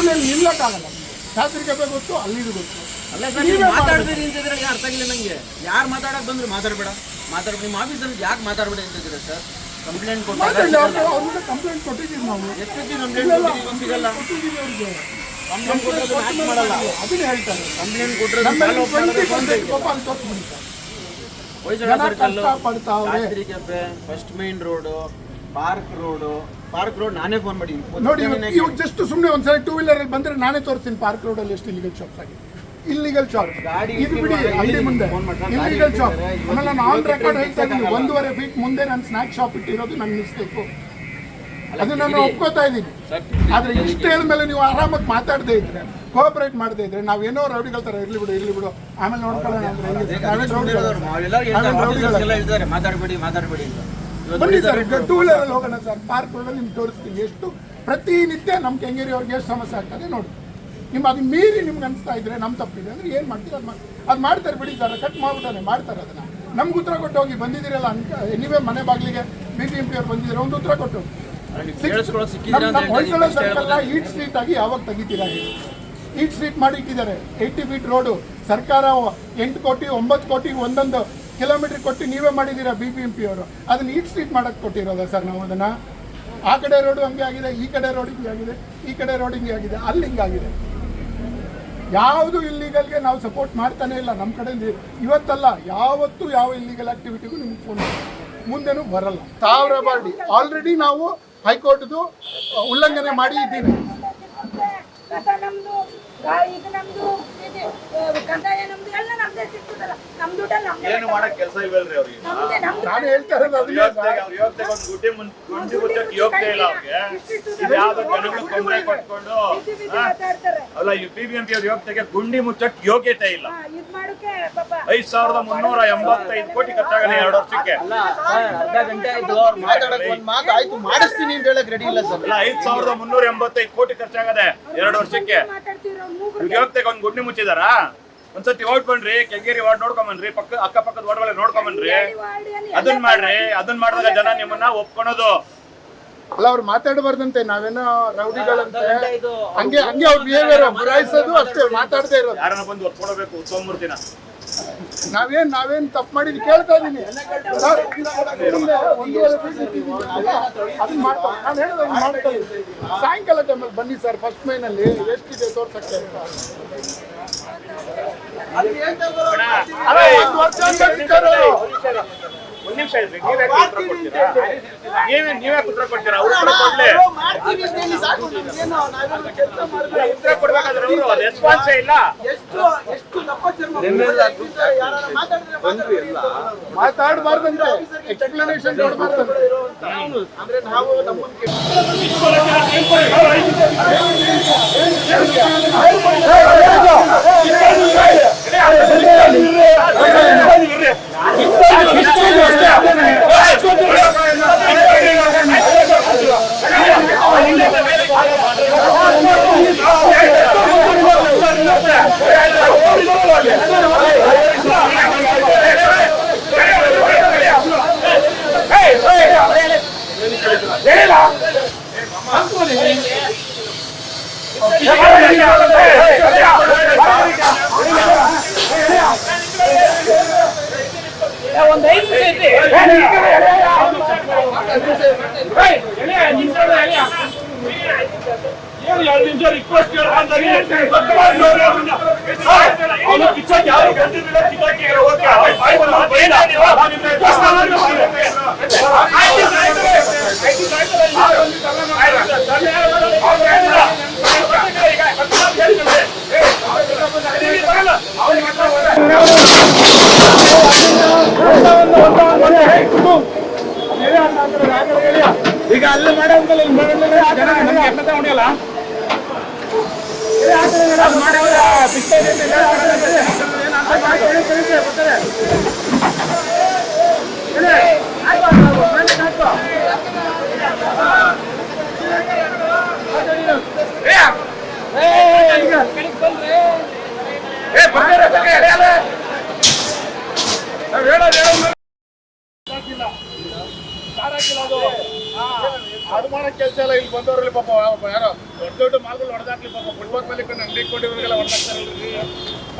ಇಲ್ಲಿ ನಿಲ್ಲಕ್ಕಾಗಲ್ಲ. ಶಾಸಕರಿಗೆ ಗೊತ್ತು ಅಲ್ಲಿದು ಗೊತ್ತು. ಅಲ್ಲ ಸರ್ ನೀವು ಮಾತಾಡ್ತೀರಿ ಅಂತಿದ್ರೆ ಅರ್ಥ ಆಗಿಲ್ಲ ನನಗೆ ಯಾರು ಮಾತಾಡಕ್ ಬಂದ್ರು ಮಾತಾಡಬೇಡ. ಮಾತಾಡಿ ನಿಮ್ಮ ಆಫೀಸಲ್ಲಿ ಯಾಕೆ ಮಾತಾಡಬೇಡಿ ಅಂತಿದ್ದೀರಾ ಸರ್? ಕಂಪ್ಲೇಂಟ್ ಕೊಟ್ಟಾಗ ಕಂಪ್ಲೇಂಟ್ ಕೊಟ್ಟಿದ್ದೀವಿ ನಾವು. ಎಷ್ಟೊತ್ತಿ ಇಲ್ಲ, ಕಂಪ್ಲೇಂಟ್ ಇಲ್ಲ, ಕೊಟ್ಟಿದ್ದೀವಿ ಸಿಗಲ್ಲ ಕೊಟ್ಟಿದ್ದೀವಿ ಅವ್ರಿಗೆ. ಕಂಪ್ಲೇಂಟ್ ಕೊಟ್ಟರೆ ಅದು match ಮಾಡಲ್ಲ. ಅದನ್ನ ಹೇಳ್ತಾರೆ. ಕಂಪ್ಲೇಂಟ್ ಕೊಟ್ಟರೆ ನಮ್ಮ ಕೋಪ ಹೊಯ್ಸಳ ಜನ ಕಷ್ಟ ಪಡ್ತಾವ್ರೆ Shastri cafe first main road park road park road ನಾನೇ ಫೋನ್ ಮಾಡಿ. ನೋಡಿ ಇವಾಗ ಜಸ್ಟ್ ಸುಮ್ಮನೆ ಒಂದ್ಸಲ ಟೂ ವೀಲರ್ ಅಲ್ಲಿ ಬಂದ್ರೆ ನಾನೇ ತೋರಿಸ್ತೀನಿ ಪಾರ್ಕ್ ರೋಡ್ ಅಲ್ಲಿ ಎಷ್ಟು ಇಲ್ಲಿಗೆ ಶಾಪ್ಸ್ ಆಗಿದೆ. ಇಲ್ಲಿಗಲ್ ಶಾಪ್ ಇದು ಬಿಡಿ ಅಲ್ಲಿ ಮುಂದೆ. ಇಲ್ಲಿಗಲ್ ಶಾಪ್ ಆಮೇಲೆ ನಾನು ಆನ್ ರೆಕಾರ್ಡ್ ಹೇಳ್ತಾ ಇದ್ದೀನಿ. ಒಂದೂವರೆ ಫೀಟ್ ಮುಂದೆ ನಾನು ಸ್ನಾಕ್ ಶಾಪ್ ಇಟ್ಟಿರೋದು ನನ್ನ ಮಿಸ್ಟೇಕು ಅದು ನಾನು. ಒಪ್ಕೋತಾ ಇದ್ದೀನಿ. ಆದ್ರೆ ಇಷ್ಟು ಹೇಳಿದ್ಮೇಲೆ ನೀವು ಆರಾಮಾಗಿ ಮಾತಾಡದೇ ಇದ್ರೆ ಕೋಆಪರೇಟ್ ಮಾಡದೇ ಇದ್ರೆ ನಾವೇನೋ ರೌಡಿಗಳ ತರ ಇರ್ಲಿ ಬಿಡು ಇರ್ಲಿ ಬಿಡು. ಆಮೇಲೆ ನೋಡ್ಕೊಳ್ಳೋಣ ಮಾತಾಡಬೇಡಿ ಮಾತಾಡಬೇಡಿ ಇವತ್ತು ಬನ್ನಿ ಸರ್. ಟೂ ವೀಲರ್ ಹೋಗೋಣ ಸರ್. ಪಾರ್ಕ್ ಒಳಗೆ ನಿಮ್ಗೆ ತೋರಿಸ್ತೀನಿ. ಎಷ್ಟು ಪ್ರತಿನಿತ್ಯ ನಮ್ಮ ಕೆಂಗೇರಿ ಅವ್ರಿಗೆ ಎಷ್ಟು ಸಮಸ್ಯೆ ಆಗ್ತದೆ ನೋಡಿ. ನಿಮ್ಮ ಅದನ್ನ ಮೀರಿ ನಿಮ್ಗೆ ಅನಿಸ್ತಾ ಇದ್ರೆ ನಮ್ಮ ತಪ್ಪಿದೆ. ಅಂದ್ರೆ ಏನು ಮಾಡ್ತೀರ? ಅದು ಅದು ಮಾಡ್ತಾರೆ ಬಿಡಿ ಸರ್ ಕಟ್ ಮಾಡ್ಬಿಟ್ಟಾನೆ ಮಾಡ್ತಾರೆ ಅದನ್ನ. ನಮ್ಗೆ ಉತ್ತರ ಕೊಟ್ಟು ಹೋಗಿ ಬಂದಿದ್ದೀರಲ್ಲ ಅನ್ಕ ನೀವೇ ಮನೆ ಬಾಗಿಲಿಗೆ ಬಿ ಬಿ ಎಂ ಪಿ ಅವ್ರು ಬಂದಿದ್ದೀರಾ ಒಂದು ಉತ್ತರ ಕೊಟ್ಟು ಹೊಯ್ಸಳ ಸರ್ಕಲ್ನ ಈಟ್ ಸ್ಟ್ರೀಟ್ ಆಗಿ ಯಾವಾಗ ತೆಗಿತೀರಾ ಈಟ್ ಸ್ಟ್ರೀಟ್ ಮಾಡಿ ಇಟ್ಟಿದ್ದಾರೆ ಏಯ್ಟಿ ಫೀಟ್ ರೋಡು ಸರ್ಕಾರ ಎಂಟು ಕೋಟಿ ಒಂಬತ್ತು ಕೋಟಿ ಒಂದೊಂದು ಕಿಲೋಮೀಟರ್ ಕೊಟ್ಟು ನೀವೇ ಮಾಡಿದ್ದೀರಾ ಬಿ ಬಿ ಎಂ ಪಿ ಅವರು? ಅದನ್ನ ಈಟ್ ಸ್ಟ್ರೀಟ್ ಮಾಡಕ್ಕೆ ಕೊಟ್ಟಿರೋದ ಸರ್ ನಾವು ಅದನ್ನ? ಆ ಕಡೆ ರೋಡು ಹಂಗೆ ಆಗಿದೆ ಈ ಕಡೆ ರೋಡ್ ಹಿಂಗೆ ಆಗಿದೆ ಈ ಕಡೆ ರೋಡ್ ಹಿಂಗೆ ಆಗಿದೆ ಅಲ್ಲಿ ಹಿಂಗಾಗಿದೆ ಯಾವುದು ಇಲ್ಲಿಗಲ್ಗೆ ನಾವು ಸಪೋರ್ಟ್ ಮಾಡ್ತಾನೆ ಇಲ್ಲ. ನಮ್ಮ ಕಡೆಯಿಂದ ಇವತ್ತಲ್ಲ, ಯಾವತ್ತೂ ಯಾವ ಇಲ್ಲಿಗಲ್ ಆಕ್ಟಿವಿಟಿಗೂ ನಿಮ್ಗೆ ಫೋನ್ ಮುಂದೆನೂ ಬರಲ್ಲ. ಸಾವಿರ ಬಾಡಿ ಆಲ್ರೆಡಿ ನಾವು ಹೈಕೋರ್ಟ್ದು ಉಲ್ಲಂಘನೆ ಮಾಡಿ ಇದ್ದೀವಿ ಈಗ ನಮ್ದು ಇದು, ಆ, ಕಂದಾಯ ನಮ್ದು ಎಲ್ಲ ನಮ್ದೇ ಸಿಗ್ತದಲ್ಲ. ನಮ್ ದುಡ್ಡಲ್ಲಿ ನಮ್ದೇ ಏನು ಮಾಡಕ್ ಕೆಲಸ ಇಲ್ವಲ್ರಿ ಅವ್ರಿಗೆ ನಮ್ದೇ ನಮ್ದು ನಾನು ಹೇಳ್ತಾ ಇರೋದು ಅದನ್ನೇ ಯೋಗ್ಯತೆಗೆ ಸರ್. ಅವ್ರ ಯೋಗ್ಯತೆಗೆ ಒಂದು ಗುಡ್ಡೆ ಮುನ್ ಗುಂಡಿ ಮುಚ್ಚಕ್ ಯೋಗ್ಯತೆ ಇಲ್ಲ ಅವ್ರಿಗೆ. ಇದ್ಯಾವ್ದೋ ಜನಗಳು ತೊಂದರೆ ಕೊಟ್ಕೊಂಡು ಬಿಸಿ ಬಿಸಿ ಹಾ? ಮಾತಾಡ್ತಾರೆ. ಅಲ್ಲ ಈ ಬಿ ಬಿ ಎಂ ಪಿ ಅವ್ರ ಯೋಗ್ಯತೆಗೆ ಗುಂಡಿ ಮುಚ್ಚಕ್ ಯೋಗ್ಯತೆ ಇಲ್ಲ. ಹಾ, ಇದ್ ಮಾಡೋಕೆ ಪಾಪ ಐದ್ ಸಾವಿರದ ಮುನ್ನೂರ ಎಂಬತ್ತೈದು ಕೋಟಿ ಖರ್ಚಾಗಲ್ಲ ಎರಡು ವರ್ಷಕ್ಕೆ. ಅಲ್ಲ ಸರ್, ಅರ್ಧ ಗಂಟೆ ಆಯ್ತು ಅವ್ರು ಮಾತಾಡಕ್ ಒಂದ್ ಮಾತು ಆಯ್ತು ಮಾಡಿಸ್ತೀನಿ ಅಂತ ಹೇಳಕ್ ರೆಡಿ ಇಲ್ಲ ಸರ್. ಅಲ್ಲ ಐದ್ ಸಾವಿರದ ಮುನ್ನೂರ ಎಂಬತ್ತೈದು ಕೋಟಿ ಖರ್ಚಾಗದೆ ಎರಡು ವರ್ಷಕ್ಕೆ. ಮಾತಾಡ್ತಿರೋ ಮೂಗು ಒಂದ್ ಗುಂಡಿ ಮುಚ್ಚಿದಾರ ಒಂದ್ಸತಿ ಓಟ್ ಬನ್ರಿ ಕೆಂಗೇರಿ ವಾರ್ಡ್ ನೋಡ್ಕೊಂಬನ್ರಿ ಪಕ್ಕ ಅಕ್ಕ ಪಕ್ಕದ ವಾರ್ಡ್ಗಳ ನೋಡ್ಕೊಂಬನ್ರಿ ಅದನ್ ಅದನ್ನ ಮಾಡ್ರಿ ಅದನ್ ಮಾಡಿದಾಗ ಜನ ನಿಮ್ಮನ್ನ ಒಪ್ಕೊಳೋದು ಅಲ್ಲ ಅವ್ರು ಮಾತಾಡಬಾರ್ದಂತೆ ನಾವೇನೋ ರೌಡಿಗಳಂತೆ ಹಂಗೆ ಹಂಗೆ ಅವ್ರ ಬಿಹೇವಿಯರ್ ಬುರಾಯಿಸೋದು ಅಷ್ಟೇ ಮಾತಾಡದೇ ಇರೋದು ಯಾರನ್ನ ಬಂದು ಒಪ್ಕೊಳ್ಬೇಕು ಉತ್ಸವಮೂರ್ತಿನ ನಾವೇನ್ ನಾವೇನ್ ತಪ್ಪು ಮಾಡಿದ್ ಕೇಳ್ತಾ ಇದೀನಿ ಸರ್, ಹೇಳೋದು. ಸಾಯಂಕಾಲ ಟೈಮಲ್ಲಿ ಬನ್ನಿ ಸರ್ ಫಸ್ಟ್ ಮೈನಲ್ಲಿ ಎಷ್ಟಿದೆ ತೋರ್ಸಕ್ಕೆ. ಅಲ್ಲ, ವರ್ಷ. ಒಂದ್ ನಿಮಿಷ ಇರ್ರಿ ನೀವೇ ಉತ್ತರ ಕೊಡ್ತೀರಾ ನೀವೇ ನೀವೇ ಉತ್ತರ ಕೊಡ್ತೀರಾ ಅವ್ರು ಉತ್ತರ ಕೊಡ್ಲಿ ಉತ್ತರ ಕೊಡ್ಬೇಕಾದ್ರೆ ಅವರು ರೆಸ್ಪಾನ್ಸೇ ಇಲ್ಲ ಮಾತಾಡಬಾರ್ದಂತೆ ಎಕ್ಸ್ಪ್ಲನೇಷನ್ ಕೊಡಬಾರ್ದಂತೆ ಈಗ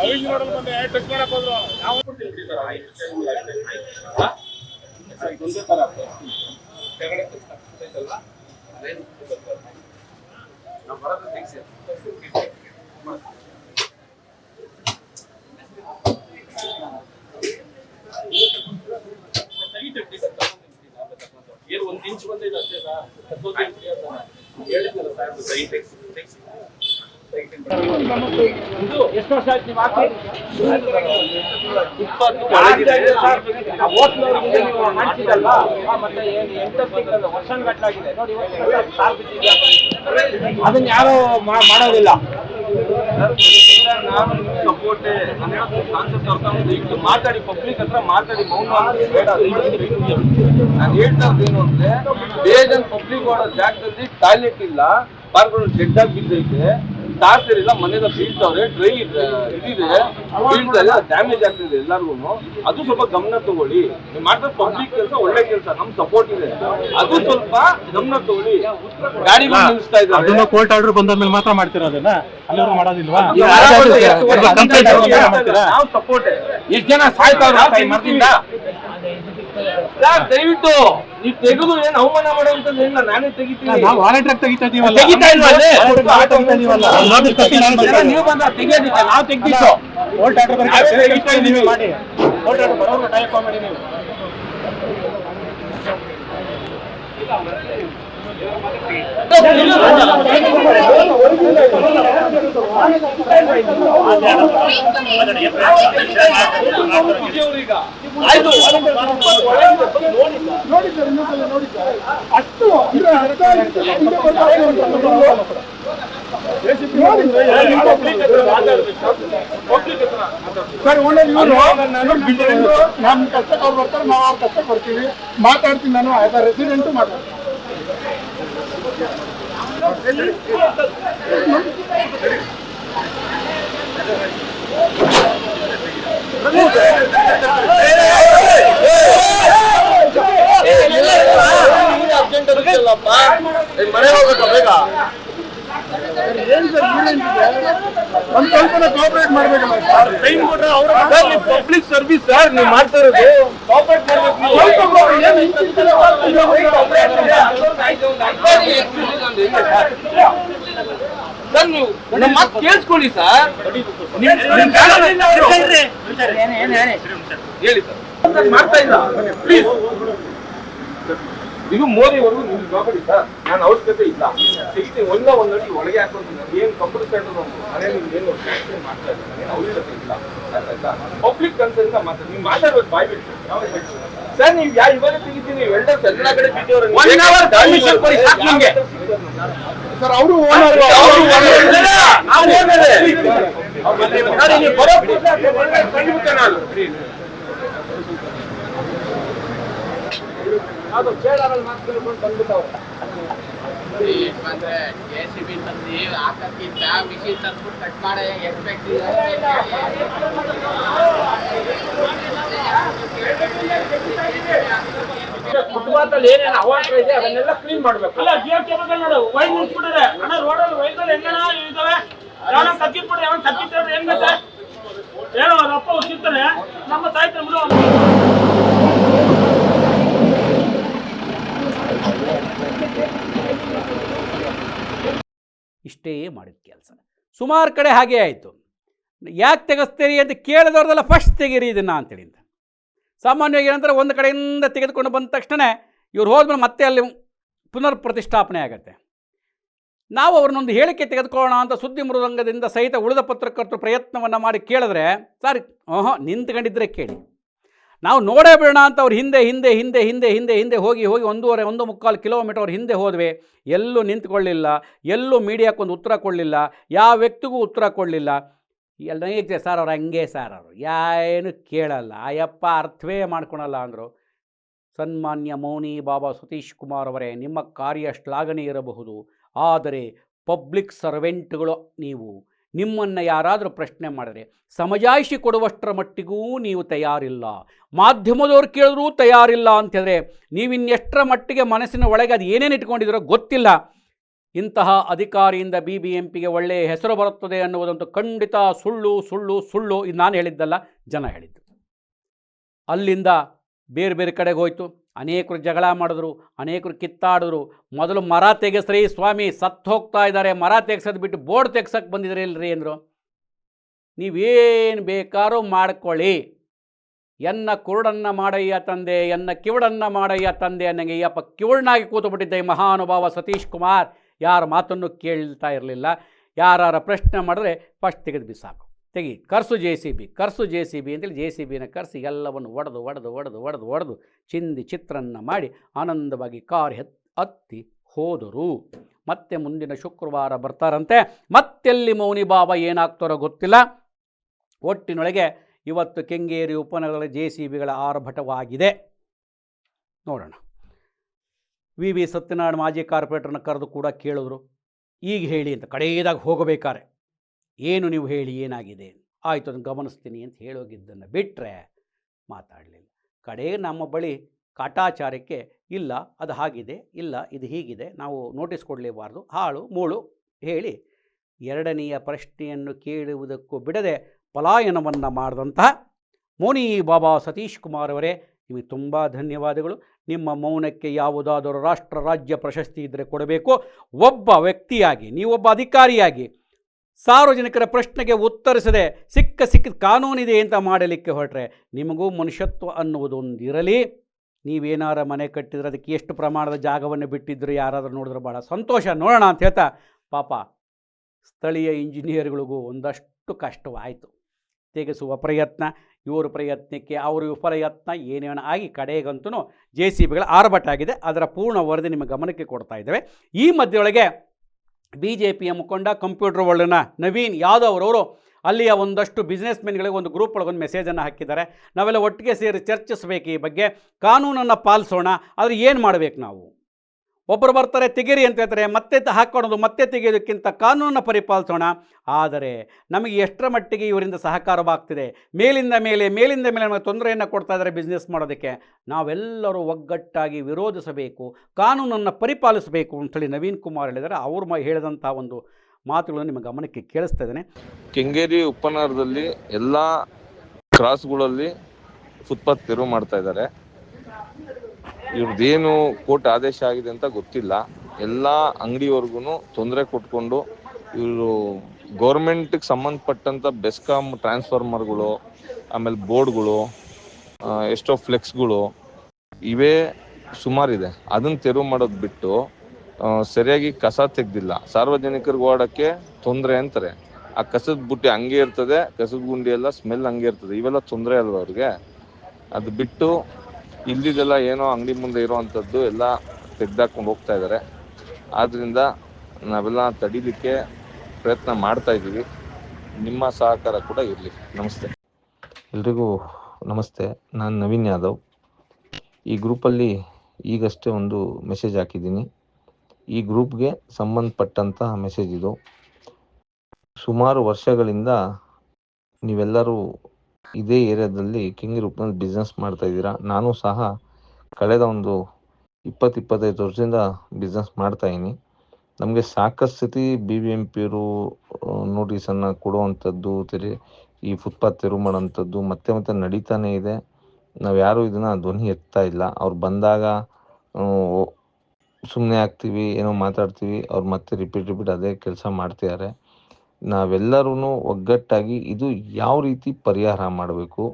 ಅವಿಜ್ ಬಂದೆ ಬಂದು ಟಚ್ ಮಾಡಕ್ ಹೋದ್ರು? ನಾವು ಏನು ಒಂದು ಇಂಚ್ ಬಂದಿದೆ ಅಷ್ಟೇ ಹೇಳಿದ್ನಲ್ಲ ಸರ್ ಸೈ ಟೆಕ್ಸ್ ಟೆಕ್ಸ್ ಮತ್ತೆ ಏನು. ಅದನ್ನ ಯಾರು ಮಾಡೋದಿಲ್ಲ ನಾನು ಸಪೋರ್ಟ್ ಮಾತಾಡಿ ಪಬ್ಲಿಕ್ ಹತ್ರ ಮಾತಾಡಿ ಮೌನ ನಾನು ಹೇಳ್ತಾ ಏನು ಅಂದ್ರೆ ಬೇಜನ್ ಪಬ್ಲಿಕ್ ಮಾಡೋ ಜಾಗದಲ್ಲಿ ಟಾಯ್ಲೆಟ್ ಇಲ್ಲ ಪಾರ್ಗಳು ಡೆಡ್ ಆಗಿ ಬಿದ್ದೈತೆ ಟಾರ್ಚರ್ ಇಲ್ಲ ಮನೆಯಿಂದ ಬೀಳ್ತಾವ್ರೆ ಡ್ರೈ ಇದಿದೆ. ಬೀಳ್ತಾರೆ ಡ್ಯಾಮೇಜ್ ಆಗ್ತಿದೆ ಎಲ್ಲರಿಗೂ ಅದು ಸ್ವಲ್ಪ ಗಮನ ತಗೊಳ್ಳಿ. ನೀವು ಮಾಡಿದ್ರೆ ಪಬ್ಲಿಕ್ ಕೆಲಸ ಒಳ್ಳೆ ಕೆಲಸ ನಮ್ ಸಪೋರ್ಟ್ ಇದೆ. ಅದು ಸ್ವಲ್ಪ ಗಮನ ತಗೊಳ್ಳಿ. ಗಾಡಿ ನಿಲ್ಲಿಸ್ತಾ ಇದ್ದಾರೆ. ಅದನ್ನ ಕೋರ್ಟ್ ಆರ್ಡರ್ ಬಂದ ಮೇಲೆ ಮಾತ್ರ ಮಾಡ್ತಿರೋದನ್ನ ಅಲ್ಲಿವರೆಗೂ ಮಾಡೋದಿಲ್ವಾ? ಮಾಡ್ತೀರಾ? ನಾವು ಸಪೋರ್ಟ್ ಎಷ್ಟು ಜನ ಸಾಯ್ತಾವ್ರ ಮರದಿಂದ ದಯವಿಟ್ಟು ನೀವು ತೆಗೆದು ಏನ್ ಅವಮಾನ ಮಾಡುವಂತದ್ದು ಇಲ್ಲ ನಾನೇ ತೆಗಿತೀನಿ. ನಾವು ವಾಲಂಟಿಯರ್ ತೆಗಿತಾ ಇದೀವಲ್ಲ. ತೆಗಿತಾ ಇಲ್ವಾ ಅಲ್ಲಿ? ವಾಲಂಟಿಯರ್ ತೆಗಿತಾ ಇದೀವಲ್ಲ. ನೋಟಿಸ್ ಕಟ್ಟಿ ನಾನು ನೀವು ಬಂದ ತೆಗಿಯೋದಿಲ್ಲ ನಾವು ತೆಗ್ದಿತ್ತು ಕೋರ್ಟ್ ಆರ್ಡರ್ ಬರೀ ತೆಗಿತಾ ಇದೀವಿ. ಮಾಡಿ ಕೋರ್ಟ್ ಆರ್ಡರ್ ಬರೋರ್ನ ಟೈಪ್ ಮಾಡಿ ನೀವು ಈಗ ಆಯ್ತು ನೋಡಿ ಸರ್ ಇನ್ನೊಂದ್ಸಲ ನೋಡಿ ಸರ್ ಅಷ್ಟು ಅಂದ್ರೆ ಅರ್ಥ ಸರ್ ಒಳ್ಳೆ ಇವರು ನಮ್ಮ ಕಷ್ಟಕ್ಕೆ ಅವ್ರು ಬರ್ತಾರೆ ನಾವು ಅವ್ರ ಕಷ್ಟ ಕೊಡ್ತೀವಿ ಮಾತಾಡ್ತೀನಿ ನಾನು ಆಯ್ತಾ. ರೆಸಿಡೆಂಟು ಮಾತಾಡ್ತೀನಿ ಮನೆ ಹೋಗ್ಬೇಕು ಬೇಗ ಏನ್ ಸರ್ ಇವ್ರೇನಿದೆ ಒಂದು ಸ್ವಲ್ಪ ಕೋಆಪರೇಟ್ ಮಾಡ್ಬೇಕಲ್ಲ ಸರ್ ಟೈಮ್ ಕೊಟ್ರೆ ಅವ್ರ ಪಬ್ಲಿಕ್ ಸರ್ವಿಸ್ ಸರ್ ನೀವು ಮಾಡ್ತಾ ಇರೋದು ಕಾಪರೇಟ್ ಮಾಡ್ಬೇಕು ನೀವು. ಸ್ವಲ್ಪ ಗೊ- ಏನು ಇಂತಿಂತೆಲ್ಲ ಸರ್ ನೀವು ನಮ್ಮ ಮಾತು ಕೇಳಿಸ್ಕೊಳ್ಳಿ ಸರ್ ಹೇಳಿ ಸರ್ ಮಾಡ್ತಾ ಇಲ್ಲ ಪ್ಲೀಸ್ ಇದು ಮೋದಿವರೆಗೂ ನಿಮ್ಗೆ ನೋಡ್ಬೇಡಿ ಸರ್ ನಾನು ಅವಶ್ಯಕತೆ ಇಲ್ಲ ಸಿಕ್ಸ್ಟಿ ಒಂದ ಒಂದ್ ಅಡಿ ಒಳಗೆ ಹಾಕೊಂಡು ಏನ್ ಕಂಪ್ಯೂಟರ್ ಸೆಂಟರ್ ಮನೇಲಿ ಏನು ಮಾಡ್ತಾ ಇಲ್ಲ ಅವಶ್ಯಕತೆ ಇಲ್ಲ ಪಬ್ಲಿಕ್ ಕನ್ಸರ್ನ್ ಮಾತಾಡಿ ನೀವು ಮಾತಾಡೋದು ಬಾಯ್ ಬಿಟ್ಟು ಸರ್ ನೀವು ಯಾ ಇವಾಗ ತೆಗಿತೀನಿ ವೆಲ್ಡರ್ಸ್ ಎಲ್ಲ ಕಡೆ ಬಿದ್ದವ್ರೆ ಒನ್ ಅವರ್ ಪರ್ಮಿಷನ್ ಕೊಡಿ ಸಾಕು ನಮ್ಗೆ. ಸರ್ ಅವರು ಓನರ್ ಅವ್ರು ಒಳ್ಳೆ- ನಾವು ಹೋಗೋದೆ. ನೋಡಿ, ನೀವು ಬರೋ ಖಂಡಿತ ನಾನು. ಅದು ಕೇಳಾರಲ್ಲಿ ಮಾತು ಕೇಳ್ಕೊಂಡು ಬಂದ್ಬಿಟ್ಟವ್ರೆ. ಬಂದ್ರೆ ಜೆ ಸಿ ಬಿ ತಂದು ಹಾಕಕ್ಕಿಂತ ಮಿಷಿನ್ ತಂದ್ಬಿಟ್ಟು ಕಟ್ ಮಾಡಿ ಎಕ್ಸ್ಪೆಕ್ಟ್ ಫುಟ್ಪಾತಲ್ಲಿ ಏನೇನು ಅವಾಂತರ ಇದೆ ಅದನ್ನೆಲ್ಲ ಕ್ಲೀನ್ ಮಾಡ್ಬೇಕು. ಅಲ್ಲ ಜಿಯೋ ಕೇಬಲ್ ನೋಡು ವೈನ್ ನಿಲ್ಸ್ಬಿಟ್ಟಿದೆ ಅಣ್ಣ ರೋಡಲ್ಲಿ ವೈನ್ಗಳು ಹೆಂಗಣ ಇದಾವೆ ಯಾವ ಕಕ್ಕಿಟ್ಬಿಟ್ಟು ಯಾವ ಕಕ್ಕಿಟ್ಟಾಡ್ರೆ ಹೆಂಗ್ ಗತ್ತೆ? ಏನೋ ಅವ್ರ ಅಪ್ಪ ಹುಟ್ಟಿರ್ತಾರೆ. ನಮ್ಮ ಸಾಯ್ತಾರೆ ಬಿಡು ಇಷ್ಟೇ ಮಾಡಿದ ಕೆಲಸ. ಸುಮಾರು ಕಡೆ ಹಾಗೆ ಆಯಿತು. ಯಾಕೆ ತೆಗೆಸ್ತೀರಿ ಅಂತ ಕೇಳಿದವ್ರದೆಲ್ಲ ಫಸ್ಟ್ ತೆಗೀರಿ ಇದನ್ನ ಅಂತೇಳಿ ಅಂತ. ಸಾಮಾನ್ಯವಾಗಿ ಏನಂದ್ರೆ ಒಂದು ಕಡೆಯಿಂದ ತೆಗೆದುಕೊಂಡು ಬಂದ ತಕ್ಷಣ ಇವ್ರು ಹೋದ್ಮೇಲೆ ಮತ್ತೆ ಅಲ್ಲಿ ಪುನರ್ ಪ್ರತಿಷ್ಠಾಪನೆ ಆಗುತ್ತೆ. ನಾವು ಅವ್ರನ್ನೊಂದು ಹೇಳಿಕೆ ತೆಗೆದುಕೊಳ್ಳೋಣ ಅಂತ ಸುದ್ದಿ ಮೃದಂಗದಿಂದ ಸಹಿತ ಉಳಿದ ಪತ್ರಕರ್ತರು ಪ್ರಯತ್ನವನ್ನು ಮಾಡಿ ಕೇಳಿದ್ರೆ, ಸರ್, ಓಹೋ, ನಿಂತ್ಕೊಂಡಿದ್ರೆ ಕೇಳಿ. ನಾವು ನೋಡೇ ಬಿಡೋಣ ಅಂತ ಅವ್ರು ಹಿಂದೆ ಹಿಂದೆ ಹಿಂದೆ ಹಿಂದೆ ಹಿಂದೆ ಹಿಂದೆ ಹೋಗಿ ಹೋಗಿ ಒಂದೂವರೆ, ಒಂದು ಮುಕ್ಕಾಲು ಕಿಲೋಮೀಟರ್ ಅವ್ರು ಹಿಂದೆ ಹೋದ್ವಿ. ಎಲ್ಲೂ ನಿಂತ್ಕೊಳ್ಳಿಲ್ಲ. ಎಲ್ಲೂ ಮೀಡಿಯಾಕ್ಕೊಂದು ಉತ್ತರ ಕೊಡಲಿಲ್ಲ. ಯಾವ ವ್ಯಕ್ತಿಗೂ ಉತ್ತರ ಕೊಡಲಿಲ್ಲ. ಎಲ್ಲ ಹೇಗೆ ಸರ್ ಅವ್ರು ಹಂಗೆ ಸರ್ ಅವರು. ಏನು ಕೇಳಲ್ಲ. ಆಯಪ್ಪ ಅರ್ಥವೇ ಮಾಡ್ಕೊಳಲ್ಲ ಅಂದರು. ಸನ್ಮಾನ್ಯ ಮೌನಿ ಬಾಬಾ ಸತೀಶ್ ಕುಮಾರ್ ಅವರೇ, ನಿಮ್ಮ ಕಾರ್ಯ ಶ್ಲಾಘನೆ ಇರಬಹುದು. ಆದರೆ ಪಬ್ಲಿಕ್ ಸರ್ವೆಂಟ್ಗಳು ನೀವು, ನಿಮ್ಮನ್ನು ಯಾರಾದರೂ ಪ್ರಶ್ನೆ ಮಾಡಿದ್ರೆ, ಸಮಜಾಯಿಷಿ ಕೊಡುವಷ್ಟರ ಮಟ್ಟಿಗೂ ನೀವು ತಯಾರಿಲ್ಲ. ಮಾಧ್ಯಮದವ್ರು ಕೇಳಿದ್ರೂ ತಯಾರಿಲ್ಲ ಅಂತಂದರೆ ನೀವಿನ್ನೆಷ್ಟರ ಮಟ್ಟಿಗೆ ಮನಸ್ಸಿನ ಒಳಗೆ ಅದು ಏನೇನು ಇಟ್ಕೊಂಡಿದ್ರೋ ಗೊತ್ತಿಲ್ಲ. ಇಂತಹ ಅಧಿಕಾರಿಯಿಂದ ಬಿ ಬಿ ಎಂ ಪಿಗೆ ಒಳ್ಳೆಯ ಹೆಸರು ಬರುತ್ತದೆ ಅನ್ನುವುದಂತೂ ಖಂಡಿತ ಸುಳ್ಳು ಸುಳ್ಳು ಸುಳ್ಳು ಇದು ನಾನು ಹೇಳಿದ್ದಲ್ಲ, ಜನ ಹೇಳಿದ್ದು. ಅಲ್ಲಿಂದ ಬೇರೆ ಬೇರೆ ಕಡೆಗೆ ಹೋಯಿತು. ಅನೇಕರು ಜಗಳ ಮಾಡಿದ್ರು, ಅನೇಕರು ಕಿತ್ತಾಡಿದ್ರು. ಮೊದಲು ಮರ ತೆಗೆಸ್ರಿ ಸ್ವಾಮಿ, ಸತ್ತು ಹೋಗ್ತಾ ಇದ್ದಾರೆ, ಮರ ತೆಗ್ಸೋದು ಬಿಟ್ಟು ಬೋರ್ಡ್ ತೆಗ್ಸಕ್ಕೆ ಬಂದಿದ್ರಿ ಇಲ್ರಿ ಅಂದರು. ನೀವೇನು ಬೇಕಾದ್ರೂ ಮಾಡ್ಕೊಳ್ಳಿ. ಎನ್ನ ಕುರುಡನ್ನ ಮಾಡಯ್ಯ ತಂದೆ, ಎನ್ನ ಕಿವುಡನ್ನು ಮಾಡಯ್ಯ ತಂದೆ ಅನ್ನಂಗೆ ಅಯ್ಯಪ್ಪ ಕಿವುಡನಾಗಿ ಕೂತು ಬಿಟ್ಟಿದ್ದೆ ಮಹಾನುಭಾವ ಸತೀಶ್ ಕುಮಾರ್. ಯಾರ ಮಾತನ್ನು ಕೇಳ್ತಾ ಇರಲಿಲ್ಲ ಯಾರ ಪ್ರಶ್ನೆ ಮಾಡಿದ್ರೆ ಫಸ್ಟ್ ತೆಗೆದು ಬಿಸಾಕು. ತೆಗಿ, ಕರ್ಸು ಜೆ ಸಿ ಬಿ ಕರ್ಸು ಜೆ ಸಿ ಬಿ ಅಂತೇಳಿ ಜೆ ಸಿ ಬಿನ ಕರೆಸಿ ಎಲ್ಲವನ್ನು ಒಡೆದು ಒಡೆದು ಒಡೆದು ಒಡೆದು ಒಡೆದು ಚಿಂದಿ ಚಿತ್ರನ್ನ ಮಾಡಿ ಆನಂದವಾಗಿ ಕಾರ್ ಹೆತ್ ಹತ್ತಿ ಹೋದರು. ಮತ್ತೆ ಮುಂದಿನ ಶುಕ್ರವಾರ ಬರ್ತಾರಂತೆ. ಮತ್ತೆಲ್ಲಿ ಮೌನಿ ಬಾಬಾ ಏನಾಗ್ತಾರೋ ಗೊತ್ತಿಲ್ಲ. ಒಟ್ಟಿನೊಳಗೆ ಇವತ್ತು ಕೆಂಗೇರಿ ಉಪನಗರದ ಜೆ ಸಿ ಬಿಗಳ ಆರ್ಭಟವಾಗಿದೆ. ನೋಡೋಣ. ವಿ ವಿ ಸತ್ಯನಾರಾಯಣ ಮಾಜಿ ಕಾರ್ಪೊರೇಟರ್ನ ಕರೆದು ಕೂಡ ಕೇಳಿದ್ರು. ಈಗ ಹೇಳಿ ಅಂತ ಕಡೆಯದಾಗ ಹೋಗಬೇಕಾರೆ. ಏನು ನೀವು ಹೇಳಿ, ಏನಾಗಿದೆ? ಆಯಿತು, ಅದನ್ನು ಗಮನಿಸ್ತೀನಿ ಅಂತ ಹೇಳೋಗಿದ್ದನ್ನು ಬಿಟ್ಟರೆ ಮಾತಾಡಲಿಲ್ಲ. ಕಡೆ ನಮ್ಮ ಬಳಿ ಕಾಟಾಚಾರಕ್ಕೆ ಇಲ್ಲ, ಅದು ಹಾಗಿದೆ, ಇಲ್ಲ, ಇದು ಹೀಗಿದೆ, ನಾವು ನೋಟಿಸ್ ಕೊಡಲೇಬಾರ್ದು, ಹಾಳು, ಮೂಳು ಹೇಳಿ ಎರಡನೆಯ ಪ್ರಶ್ನೆಯನ್ನು ಕೇಳುವುದಕ್ಕೂ ಬಿಡದೆ ಪಲಾಯನವನ್ನು ಮಾಡಿದಂತಹ ಮೋನಿ ಬಾಬಾ ಸತೀಶ್ ಕುಮಾರ್ ಅವರೇ, ನಿಮಗೆ ತುಂಬ ಧನ್ಯವಾದಗಳು. ನಿಮ್ಮ ಮೌನಕ್ಕೆ ಯಾವುದಾದರೂ ರಾಷ್ಟ್ರ, ರಾಜ್ಯ ಪ್ರಶಸ್ತಿ ಇದ್ದರೆ ಕೊಡಬೇಕು. ಒಬ್ಬ ವ್ಯಕ್ತಿಯಾಗಿ, ನೀವೊಬ್ಬ ಅಧಿಕಾರಿಯಾಗಿ ಸಾರ್ವಜನಿಕರ ಪ್ರಶ್ನೆಗೆ ಉತ್ತರಿಸದೆ ಸಿಕ್ಕ ಸಿಕ್ಕ ಕಾನೂನಿದೆ ಅಂತ ಮಾಡಲಿಕ್ಕೆ ಹೊರಟ್ರೆ ನಿಮಗೂ ಮನುಷ್ಯತ್ವ ಅನ್ನುವುದೊಂದು ಇರಲಿ ನೀವೇನಾರ ಮನೆ ಕಟ್ಟಿದ್ರೆ ಅದಕ್ಕೆ ಎಷ್ಟು ಪ್ರಮಾಣದ ಜಾಗವನ್ನು ಬಿಟ್ಟಿದ್ರು ಯಾರಾದರೂ ನೋಡಿದ್ರೆ ಭಾಳ ಸಂತೋಷ. ನೋಡೋಣ ಅಂತ ಹೇಳ್ತಾ, ಪಾಪ ಸ್ಥಳೀಯ ಇಂಜಿನಿಯರ್ಗಳಿಗೂ ಒಂದಷ್ಟು ಕಷ್ಟವಾಯಿತು. ತೆಗೆಸುವ ಪ್ರಯತ್ನ. ಇವರು ಪ್ರಯತ್ನಕ್ಕೆ, ಅವರು ಪ್ರಯತ್ನ ಏನೇನೋ ಆಗಿ ಕಡೆಗಂತೂ ಜೆ ಸಿ ಬಿಗಳ ಆರ್ಭಟ ಆಗಿದೆ. ಅದರ ಪೂರ್ಣ ವರದಿ ನಿಮ್ಮ ಗಮನಕ್ಕೆ ಕೊಡ್ತಾ ಇದ್ದೇವೆ. ಈ ಮಧ್ಯೆಯೊಳಗೆ ಬಿ ಜೆ ಪಿಯ ಮುಖಂಡ, ಕಂಪ್ಯೂಟರ್ ವರ್ಲ್ಡ್ನ ನವೀನ್ ಯಾದವ್ ಅವರವರು ಅಲ್ಲಿಯ ಒಂದಷ್ಟು ಬಿಸ್ನೆಸ್ ಮೆನ್ಗಳಿಗೆ ಒಂದು ಗ್ರೂಪ್ ಒಳಗೊಂದು ಮೆಸೇಜನ್ನು ಹಾಕಿದ್ದಾರೆ. ನಾವೆಲ್ಲ ಒಟ್ಟಿಗೆ ಸೇರಿ ಚರ್ಚಿಸಬೇಕು ಈ ಬಗ್ಗೆ. ಕಾನೂನನ್ನು ಪಾಲಿಸೋಣ. ಆದರೆ ಏನು ಮಾಡಬೇಕು ನಾವು? ಒಬ್ಬರು ಬರ್ತಾರೆ, ತೆಗೀರಿ ಅಂತ ಹೇಳ್ತಾರೆ. ಮತ್ತೆ ಹಾಕ್ಕೊಳೋದು, ಮತ್ತೆ ತೆಗೆಯೋದಕ್ಕಿಂತ ಕಾನೂನನ್ನು ಪರಿಪಾಲಿಸೋಣ. ಆದರೆ ನಮಗೆ ಎಷ್ಟರ ಮಟ್ಟಿಗೆ ಇವರಿಂದ ಸಹಕಾರವಾಗ್ತಿದೆ? ಮೇಲಿಂದ ಮೇಲೆ ಮೇಲಿಂದ ಮೇಲೆ ನಮಗೆ ತೊಂದರೆಯನ್ನು ಕೊಡ್ತಾ ಇದ್ದಾರೆ ಬಿಸ್ನೆಸ್ ಮಾಡೋದಕ್ಕೆ. ನಾವೆಲ್ಲರೂ ಒಗ್ಗಟ್ಟಾಗಿ ವಿರೋಧಿಸಬೇಕು, ಕಾನೂನನ್ನು ಪರಿಪಾಲಿಸಬೇಕು ಅಂತೇಳಿ ನವೀನ್ ಕುಮಾರ್ ಹೇಳಿದರೆ ಅವರು ಹೇಳಿದಂಥ ಒಂದು ಮಾತುಗಳನ್ನು ನಿಮ್ಮ ಗಮನಕ್ಕೆ ಕೇಳಿಸ್ತಾ ಇದ್ದೇನೆ. ಕೆಂಗೇರಿ ಉಪನಗರದಲ್ಲಿ ಎಲ್ಲ ಕ್ರಾಸ್ಗಳಲ್ಲಿ ಫುಟ್ಪಾತ್ ತೆರವು ಮಾಡ್ತಾ ಇದ್ದಾರೆ. ಇವ್ರದ್ದೇನು ಕೋರ್ಟ್ ಆದೇಶ ಆಗಿದೆ ಅಂತ ಗೊತ್ತಿಲ್ಲ. ಎಲ್ಲ ಅಂಗಡಿವರೆಗೂ ತೊಂದರೆ ಕೊಟ್ಕೊಂಡು ಇವರು ಗೌರ್ಮೆಂಟ್ಗೆ ಸಂಬಂಧಪಟ್ಟಂತ ಬೆಸ್ಕಾಂ ಟ್ರಾನ್ಸ್ಫಾರ್ಮರ್ಗಳು, ಆಮೇಲೆ ಬೋರ್ಡ್ಗಳು ಎಷ್ಟೋ ಫ್ಲೆಕ್ಸ್ಗಳು ಇವೇ ಸುಮಾರಿದೆ. ಅದನ್ನ ತೆರವು ಮಾಡೋದು ಬಿಟ್ಟು ಸರಿಯಾಗಿ ಕಸ ತೆಗ್ದಿಲ್ಲ. ಸಾರ್ವಜನಿಕರಿಗೆ ಓಡಕ್ಕೆ ತೊಂದರೆ ಅಂತಾರೆ. ಆ ಕಸದ ಬುಟ್ಟಿ ಹಂಗೆ ಇರ್ತದೆ, ಕಸದ ಗುಂಡಿ ಎಲ್ಲ ಸ್ಮೆಲ್ ಹಂಗೆ ಇರ್ತದೆ. ಇವೆಲ್ಲ ತೊಂದರೆ ಅಲ್ವಾ ಅವ್ರಿಗೆ? ಅದು ಬಿಟ್ಟು ಇಲ್ಲಿದೆಲ್ಲ ಏನೋ ಅಂಗಡಿ ಮುಂದೆ ಇರೋವಂಥದ್ದು ಎಲ್ಲ ತೆಗ್ದಾಕೊಂಡು ಹೋಗ್ತಾ ಇದ್ದಾರೆ. ಆದ್ರಿಂದ ನಾವೆಲ್ಲ ತಡಿಲಿಕ್ಕೆ ಪ್ರಯತ್ನ ಮಾಡ್ತಾ ಇದ್ದೀವಿ. ನಿಮ್ಮ ಸಹಕಾರ ಕೂಡ ಇರಲಿ. ನಮಸ್ತೆ. ಎಲ್ರಿಗೂ ನಮಸ್ತೆ. ನಾನು ನವೀನ್ ಯಾದವ್. ಈ ಗ್ರೂಪಲ್ಲಿ ಈಗಷ್ಟೇ ಒಂದು ಮೆಸೇಜ್ ಹಾಕಿದ್ದೀನಿ. ಈ ಗ್ರೂಪ್ಗೆ ಸಂಬಂಧಪಟ್ಟಂತಹ ಮೆಸೇಜ್ ಇದು. ಸುಮಾರು ವರ್ಷಗಳಿಂದ ನೀವೆಲ್ಲರೂ ಇದೇ ಏರಿಯಾದಲ್ಲಿ ಕಿಂಗ್ ರೂಪದಲ್ಲಿ ಬಿಸ್ನೆಸ್ ಮಾಡ್ತಾ ಇದ್ದೀರಾ? ನಾನು ಸಹ ಕಳೆದ ಒಂದು ಇಪ್ಪತ್ತು ಇಪ್ಪತ್ತೈದು ವರ್ಷದಿಂದ ಬಿಸ್ನೆಸ್ ಮಾಡ್ತಾ ಇದ್ದೀನಿ. ನಮಗೆ ಸಾಕಷ್ಟು ಸತಿ ಬಿ ಬಿ ಎಂ ಪಿಯವರು ನೋಟಿಸನ್ನು ಕೊಡುವಂಥದ್ದು, ತೆರೆ, ಈ ಫುಟ್ಪಾತ್ ತೆರವು ಮಾಡೋವಂಥದ್ದು ಮತ್ತೆ ಮತ್ತೆ ನಡೀತಾನೇ ಇದೆ. ನಾವು ಯಾರೂ ಇದನ್ನು ಧ್ವನಿ ಎತ್ತಾ ಇಲ್ಲ. ಅವ್ರು ಬಂದಾಗ ಸುಮ್ಮನೆ ಆಗ್ತೀವಿ, ಏನೋ ಮಾತಾಡ್ತೀವಿ, ಅವ್ರು ಮತ್ತೆ ರಿಪೀಟ್ ರಿಪೀಟ್ ಅದೇ ಕೆಲಸ ಮಾಡ್ತಿದ್ದಾರೆ. ನಾವೆಲ್ಲರೂ ಒಗ್ಗಟ್ಟಾಗಿ ಇದು ಯಾವ ರೀತಿ ಪರಿಹಾರ ಮಾಡಬೇಕು?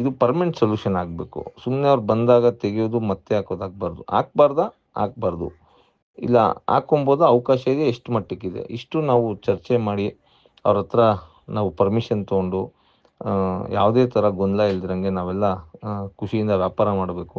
ಇದು ಪರ್ಮನೆಂಟ್ ಸೊಲ್ಯೂಷನ್ ಆಗಬೇಕು. ಸುಮ್ಮನೆ ಅವ್ರು ಬಂದಾಗ ತೆಗೆಯೋದು, ಮತ್ತೆ ಹಾಕೋದು ಹಾಕ್ಬಾರ್ದು ಹಾಕ್ಬಾರ್ದ ಹಾಕ್ಬಾರ್ದು ಇಲ್ಲ, ಹಾಕೊಬೋದು. ಅವಕಾಶ ಇದೆ, ಎಷ್ಟು ಮಟ್ಟಕ್ಕಿದೆ ಇಷ್ಟು ನಾವು ಚರ್ಚೆ ಮಾಡಿ ಅವ್ರ ಹತ್ರ ನಾವು ಪರ್ಮಿಷನ್ ತೊಗೊಂಡು ಯಾವುದೇ ಥರ ಗೊಂದಲ ಇಲ್ದಿರಂಗೆ ನಾವೆಲ್ಲ ಖುಷಿಯಿಂದ ವ್ಯಾಪಾರ ಮಾಡಬೇಕು.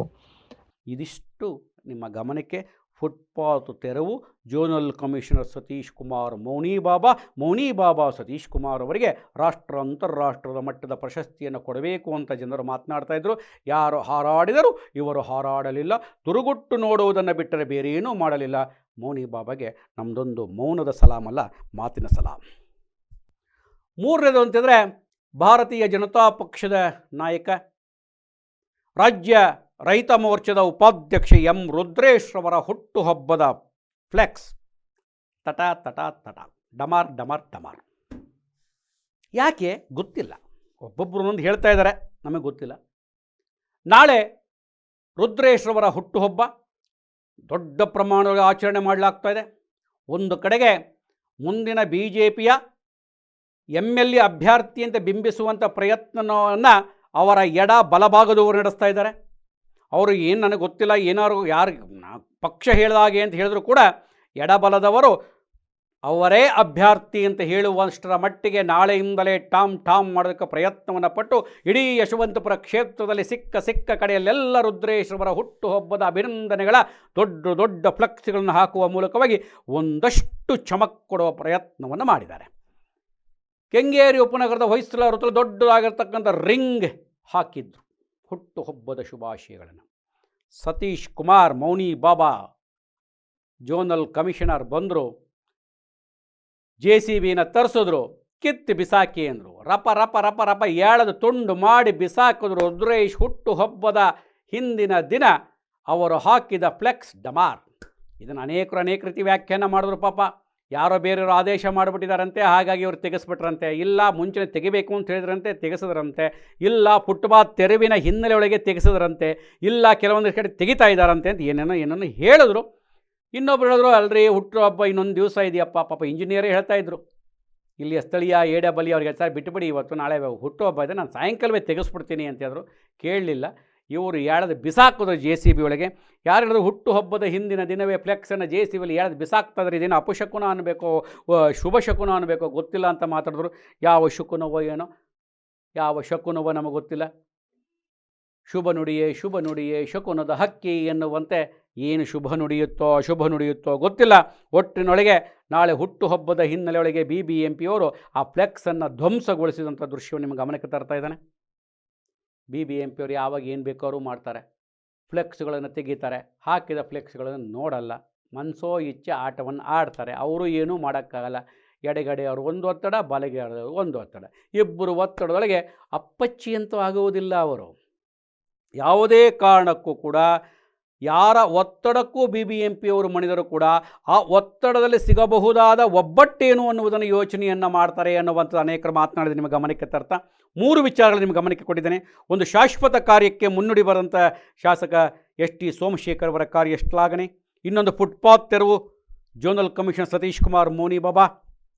ಇದಿಷ್ಟು ನಿಮ್ಮ ಗಮನಕ್ಕೆ. ಫುಟ್ಪಾತ್ ತೆರವು. Zonal commissioner Satish Kumar, Mouni Baba. ಮೌನಿ ಬಾಬಾ ಸತೀಶ್ ಕುಮಾರ್ ಅವರಿಗೆ ರಾಷ್ಟ್ರ ಅಂತಾರಾಷ್ಟ್ರದ ಮಟ್ಟದ ಪ್ರಶಸ್ತಿಯನ್ನು ಕೊಡಬೇಕು ಅಂತ ಜನರು ಮಾತನಾಡ್ತಾ ಇದ್ದರು ಯಾರು ಹಾರಾಡಿದರೂ ಇವರು ಹಾರಾಡಲಿಲ್ಲ. ತುರುಗುಟ್ಟು ನೋಡುವುದನ್ನು ಬಿಟ್ಟರೆ ಬೇರೇನೂ ಮಾಡಲಿಲ್ಲ. ಮೌನಿ ಬಾಬಾಗೆ ನಮ್ಮದೊಂದು ಮೌನದ ಸಲಾಮಲ್ಲ ಮಾತಿನ ಸಲಾಮ್ ಮೂರನೇದು ಅಂತಂದರೆ ಭಾರತೀಯ ಜನತಾ ಪಕ್ಷದ ನಾಯಕ, ರಾಜ್ಯ ರೈತ ಮೋರ್ಚಾದ ಉಪಾಧ್ಯಕ್ಷ ಎಂ ರುದ್ರೇಶ್ ಅವರ ಹುಟ್ಟುಹಬ್ಬದ ಫ್ಲೆಕ್ಸ್. ತಟ ತಟ ತಟ. ಡಮಾರ್ ಡಮಾರ್ ಡಮಾರ್. ಯಾಕೆ? ಗೊತ್ತಿಲ್ಲ. ಒಬ್ಬೊಬ್ಬರು ನಂದು ಹೇಳ್ತಾ ಇದ್ದಾರೆ. ನಮಗೆ ಗೊತ್ತಿಲ್ಲ. ನಾಳೆ ರುದ್ರೇಶ್ ರವರ ಹುಟ್ಟುಹಬ್ಬ. ದೊಡ್ಡ ಪ್ರಮಾಣದಲ್ಲಿ ಆಚರಣೆ ಮಾಡಲಾಗ್ತಾ ಇದೆ. ಒಂದು ಕಡೆಗೆ ಮುಂದಿನ ಬಿ ಜೆ ಪಿಯ ಎಂ ಎಲ್ ಎ ಅಭ್ಯರ್ಥಿ ಅಂತ ಬಿಂಬಿಸುವಂಥ ಪ್ರಯತ್ನವನ್ನು ಅವರ ಎಡ ಬಲಭಾಗದವರು ನಡೆಸ್ತಾ ಇದ್ದಾರೆ. ಅವರು ಏನು ನನಗೆ ಗೊತ್ತಿಲ್ಲ ಏನಾದ್ರು ಯಾರು ಪಕ್ಷ ಹೇಳಿದಾಗೆ ಅಂತ ಹೇಳಿದ್ರು ಕೂಡ ಎಡಬಲದವರು ಅವರೇ ಅಭ್ಯರ್ಥಿ ಅಂತ ಹೇಳುವಷ್ಟರ ಮಟ್ಟಿಗೆ ನಾಳೆಯಿಂದಲೇ ಟಾಮ್ ಟಾಮ್ ಮಾಡೋದಕ್ಕೆ ಪ್ರಯತ್ನವನ್ನು ಪಟ್ಟು ಇಡೀ ಯಶವಂತಪುರ ಕ್ಷೇತ್ರದಲ್ಲಿ ಸಿಕ್ಕ ಸಿಕ್ಕ ಕಡೆಯಲ್ಲೆಲ್ಲ ರುದ್ರೇಶ್ವರ ಹುಟ್ಟುಹಬ್ಬದ ಅಭಿನಂದನೆಗಳ ದೊಡ್ಡ ದೊಡ್ಡ ಫ್ಲೆಕ್ಸ್ಗಳನ್ನು ಹಾಕುವ ಮೂಲಕವಾಗಿ ಒಂದಷ್ಟು ಚಮಕ್ ಕೊಡುವ ಪ್ರಯತ್ನವನ್ನು ಮಾಡಿದ್ದಾರೆ. ಕೆಂಗೇರಿ ಉಪನಗರದ ಹೊಯ್ಸಳ ವೃತ್ತದಲ್ಲಿ ದೊಡ್ಡದಾಗಿರ್ತಕ್ಕಂಥ ರಿಂಗ್ ಹಾಕಿದ್ರು. ಹುಟ್ಟುಹಬ್ಬದ ಶುಭಾಶಯಗಳನ್ನು. ಸತೀಶ್ ಕುಮಾರ್, ಮೌನಿ ಬಾಬಾ, ಜೋನಲ್ ಕಮಿಷನರ್ ಬಂದರು, ಜೆ ಸಿ ಬಿನ ತರಿಸಿದ್ರು, ಕಿತ್ತು ಬಿಸಾಕಿ ಅಂದರು, ರಪ ರಪ ರಪ ರಪ ಏಳದ ತುಂಡು ಮಾಡಿ ಬಿಸಾಕಿದ್ರು ರುದ್ರೇಶ್ ಹುಟ್ಟು ಹಬ್ಬದ ಹಿಂದಿನ ದಿನ ಅವರು ಹಾಕಿದ ಫ್ಲೆಕ್ಸ್ ಡಮಾರ್. ಇದನ್ನು ಅನೇಕರು ಅನೇಕ ರೀತಿ ವ್ಯಾಖ್ಯಾನ ಮಾಡಿದ್ರು ಪಾಪ. ಯಾರೋ ಬೇರೆಯವರು ಆದೇಶ ಮಾಡಿಬಿಟ್ಟಿದಾರಂತೆ, ಹಾಗಾಗಿ ಇವರು ತೆಗೆಸ್ಬಿಟ್ರಂತೆ. ಇಲ್ಲ ಮುಂಚೆ ತೆಗಿಬೇಕು ಅಂತ ಹೇಳಿದ್ರಂತೆ, ತೆಗೆಸಿದ್ರಂತೆ. ಇಲ್ಲ ಫುಟ್ಪಾತ್ ತೆರವಿನ ಹಿನ್ನೆಲೆ ಒಳಗೆ ತೆಗೆಸಿದ್ರಂತೆ. ಇಲ್ಲ ಕೆಲವೊಂದು ಕಡೆ ತೆಗಿತಾ ಇದ್ದಾರಂತೆ ಅಂತ ಏನೇನೋ ಏನೇನೋ ಹೇಳಿದ್ರು. ಇನ್ನೊಬ್ರು ಹೇಳಿದ್ರು, ಅಲ್ರಿ ಹುಟ್ಟುಹಬ್ಬ ಇನ್ನೊಂದು ದಿವಸ ಇದೆಯಪ್ಪ, ಪಾಪ ಇಂಜಿನಿಯರೇ ಹೇಳ್ತಾ ಇದ್ರು. ಇಲ್ಲಿ ಸ್ಥಳೀಯ ಎ ಡಬಲ್ ಅವ್ರಿಗೆ ಸರ್ ಬಿಟ್ಟುಬಿಡಿ ಇವತ್ತು, ನಾಳೆ ಹುಟ್ಟುಹಬ್ಬ ಇದೆ, ನಾನು ಸಾಯಂಕಾಲವೇ ತೆಗೆಸ್ಬಿಡ್ತೀನಿ ಅಂತ ಹೇಳಿದ್ರು. ಕೇಳಲಿಲ್ಲ. ಇವರು ಎಳೆದು ಬಿಸಾಕಿದ್ರು ಜೆ ಸಿ ಬಿ ಒಳಗೆ. ಯಾರು ಹೇಳಿದ್ರು ಹುಟ್ಟುಹಬ್ಬದ ಹಿಂದಿನ ದಿನವೇ ಫ್ಲೆಕ್ಸನ್ನು ಜೆ ಸಿ ಬಿಲಿ ಎಳೆದು ಬಿಸಾಕ್ತದ್ರೆ ಇದೇನು ಅಪಶಕುನ ಅನ್ನಬೇಕೋ ಶುಭ ಶಕುನ ಅನ್ನಬೇಕೋ ಗೊತ್ತಿಲ್ಲ ಅಂತ ಮಾತಾಡಿದ್ರು. ಯಾವ ಶಕುನವೋ ಏನೋ, ಯಾವ ಶಕುನವೋ ನಮಗೆ ಗೊತ್ತಿಲ್ಲ. ಶುಭ ನುಡಿಯೇ ಶುಭ ನುಡಿಯೇ, ಶಕುನದ ಹಕ್ಕಿ ಎನ್ನುವಂತೆ ಏನು ಶುಭ ನುಡಿಯುತ್ತೋ, ಅಶುಭ ನುಡಿಯುತ್ತೋ ಗೊತ್ತಿಲ್ಲ. ಒಟ್ಟಿನೊಳಗೆ ನಾಳೆ ಹುಟ್ಟುಹಬ್ಬದ ಹಿನ್ನೆಲೆಯೊಳಗೆ ಬಿ ಬಿ ಎಂ ಪಿಯವರು ಆ ಫ್ಲೆಕ್ಸನ್ನು ಧ್ವಂಸಗೊಳಿಸಿದಂಥ ದೃಶ್ಯವನ್ನು ನಿಮ್ಮ ಗಮನಕ್ಕೆ ತರ್ತಾ ಇದ್ದಾನೆ. ಬಿ ಬಿ ಎಂ ಪಿಯವರು ಯಾವಾಗ ಏನು ಬೇಕಾದ್ರೂ ಮಾಡ್ತಾರೆ. ಫ್ಲೆಕ್ಸ್ಗಳನ್ನು ತೆಗಿತಾರೆ. ಹಾಕಿದ ಫ್ಲೆಕ್ಸ್ಗಳನ್ನು ನೋಡಲ್ಲ. ಮನಸೋ ಇಚ್ಛೆ ಆಟವನ್ನು ಆಡ್ತಾರೆ. ಅವರು ಏನೂ ಮಾಡೋಕ್ಕಾಗಲ್ಲ. ಎಡೆಗಡೆ ಅವರು ಒಂದು ಒತ್ತಡ ಬಲಗೆ ಒಂದು ಒತ್ತಡ. ಇಬ್ಬರು ಒತ್ತಡದೊಳಗೆ ಅಪ್ಪಚ್ಚಿ ಅಂತೂ ಆಗುವುದಿಲ್ಲ ಅವರು. ಯಾವುದೇ ಕಾರಣಕ್ಕೂ ಕೂಡ, ಯಾರ ಒತ್ತಡಕ್ಕೂ ಬಿ ಬಿ ಎಂ ಪಿಯವರು ಮಣಿದರೂ ಕೂಡ, ಆ ಒತ್ತಡದಲ್ಲಿ ಸಿಗಬಹುದಾದ ಒಬ್ಬಟ್ಟೇನು ಅನ್ನುವುದನ್ನು ಯೋಚನೆಯನ್ನು ಮಾಡ್ತಾರೆ ಅನ್ನುವಂಥದ್ದು ಅನೇಕರು ಮಾತನಾಡಿದ ನಿಮ್ಮ ಗಮನಕ್ಕೆ ತರ್ತಾ ಮೂರು ವಿಚಾರಗಳು ನಿಮ್ಮ ಗಮನಕ್ಕೆ ಕೊಟ್ಟಿದ್ದೇನೆ. ಒಂದು ಶಾಶ್ವತ ಕಾರ್ಯಕ್ಕೆ ಮುನ್ನುಡಿ ಬರೆದಂಥ ಶಾಸಕ ಎಸ್ ಟಿ ಸೋಮಶೇಖರ್ ಅವರ ಕಾರ್ಯ ಶ್ಲಾಘನೆ ಇನ್ನೊಂದು ಫುಟ್ಪಾತ್ ತೆರವು, ಜೋನಲ್ ಕಮಿಷನರ್ ಸತೀಶ್ ಕುಮಾರ್ ಮೋನಿ ಬಾಬಾ.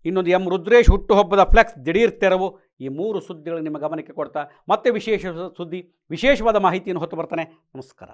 ಇನ್ನೊಂದು ಎಂ ರುದ್ರೇಶ್ ಹುಟ್ಟುಹಬ್ಬದ ಫ್ಲೆಕ್ಸ್ ದಿಢೀರ್ ತೆರವು. ಈ ಮೂರು ಸುದ್ದಿಗಳು ನಿಮ್ಮ ಗಮನಕ್ಕೆ ಕೊಡ್ತಾ ಮತ್ತೆ ವಿಶೇಷ ಸುದ್ದಿ, ವಿಶೇಷವಾದ ಮಾಹಿತಿಯನ್ನು ಹೊತ್ತು ಬರ್ತಾನೆ. ನಮಸ್ಕಾರ.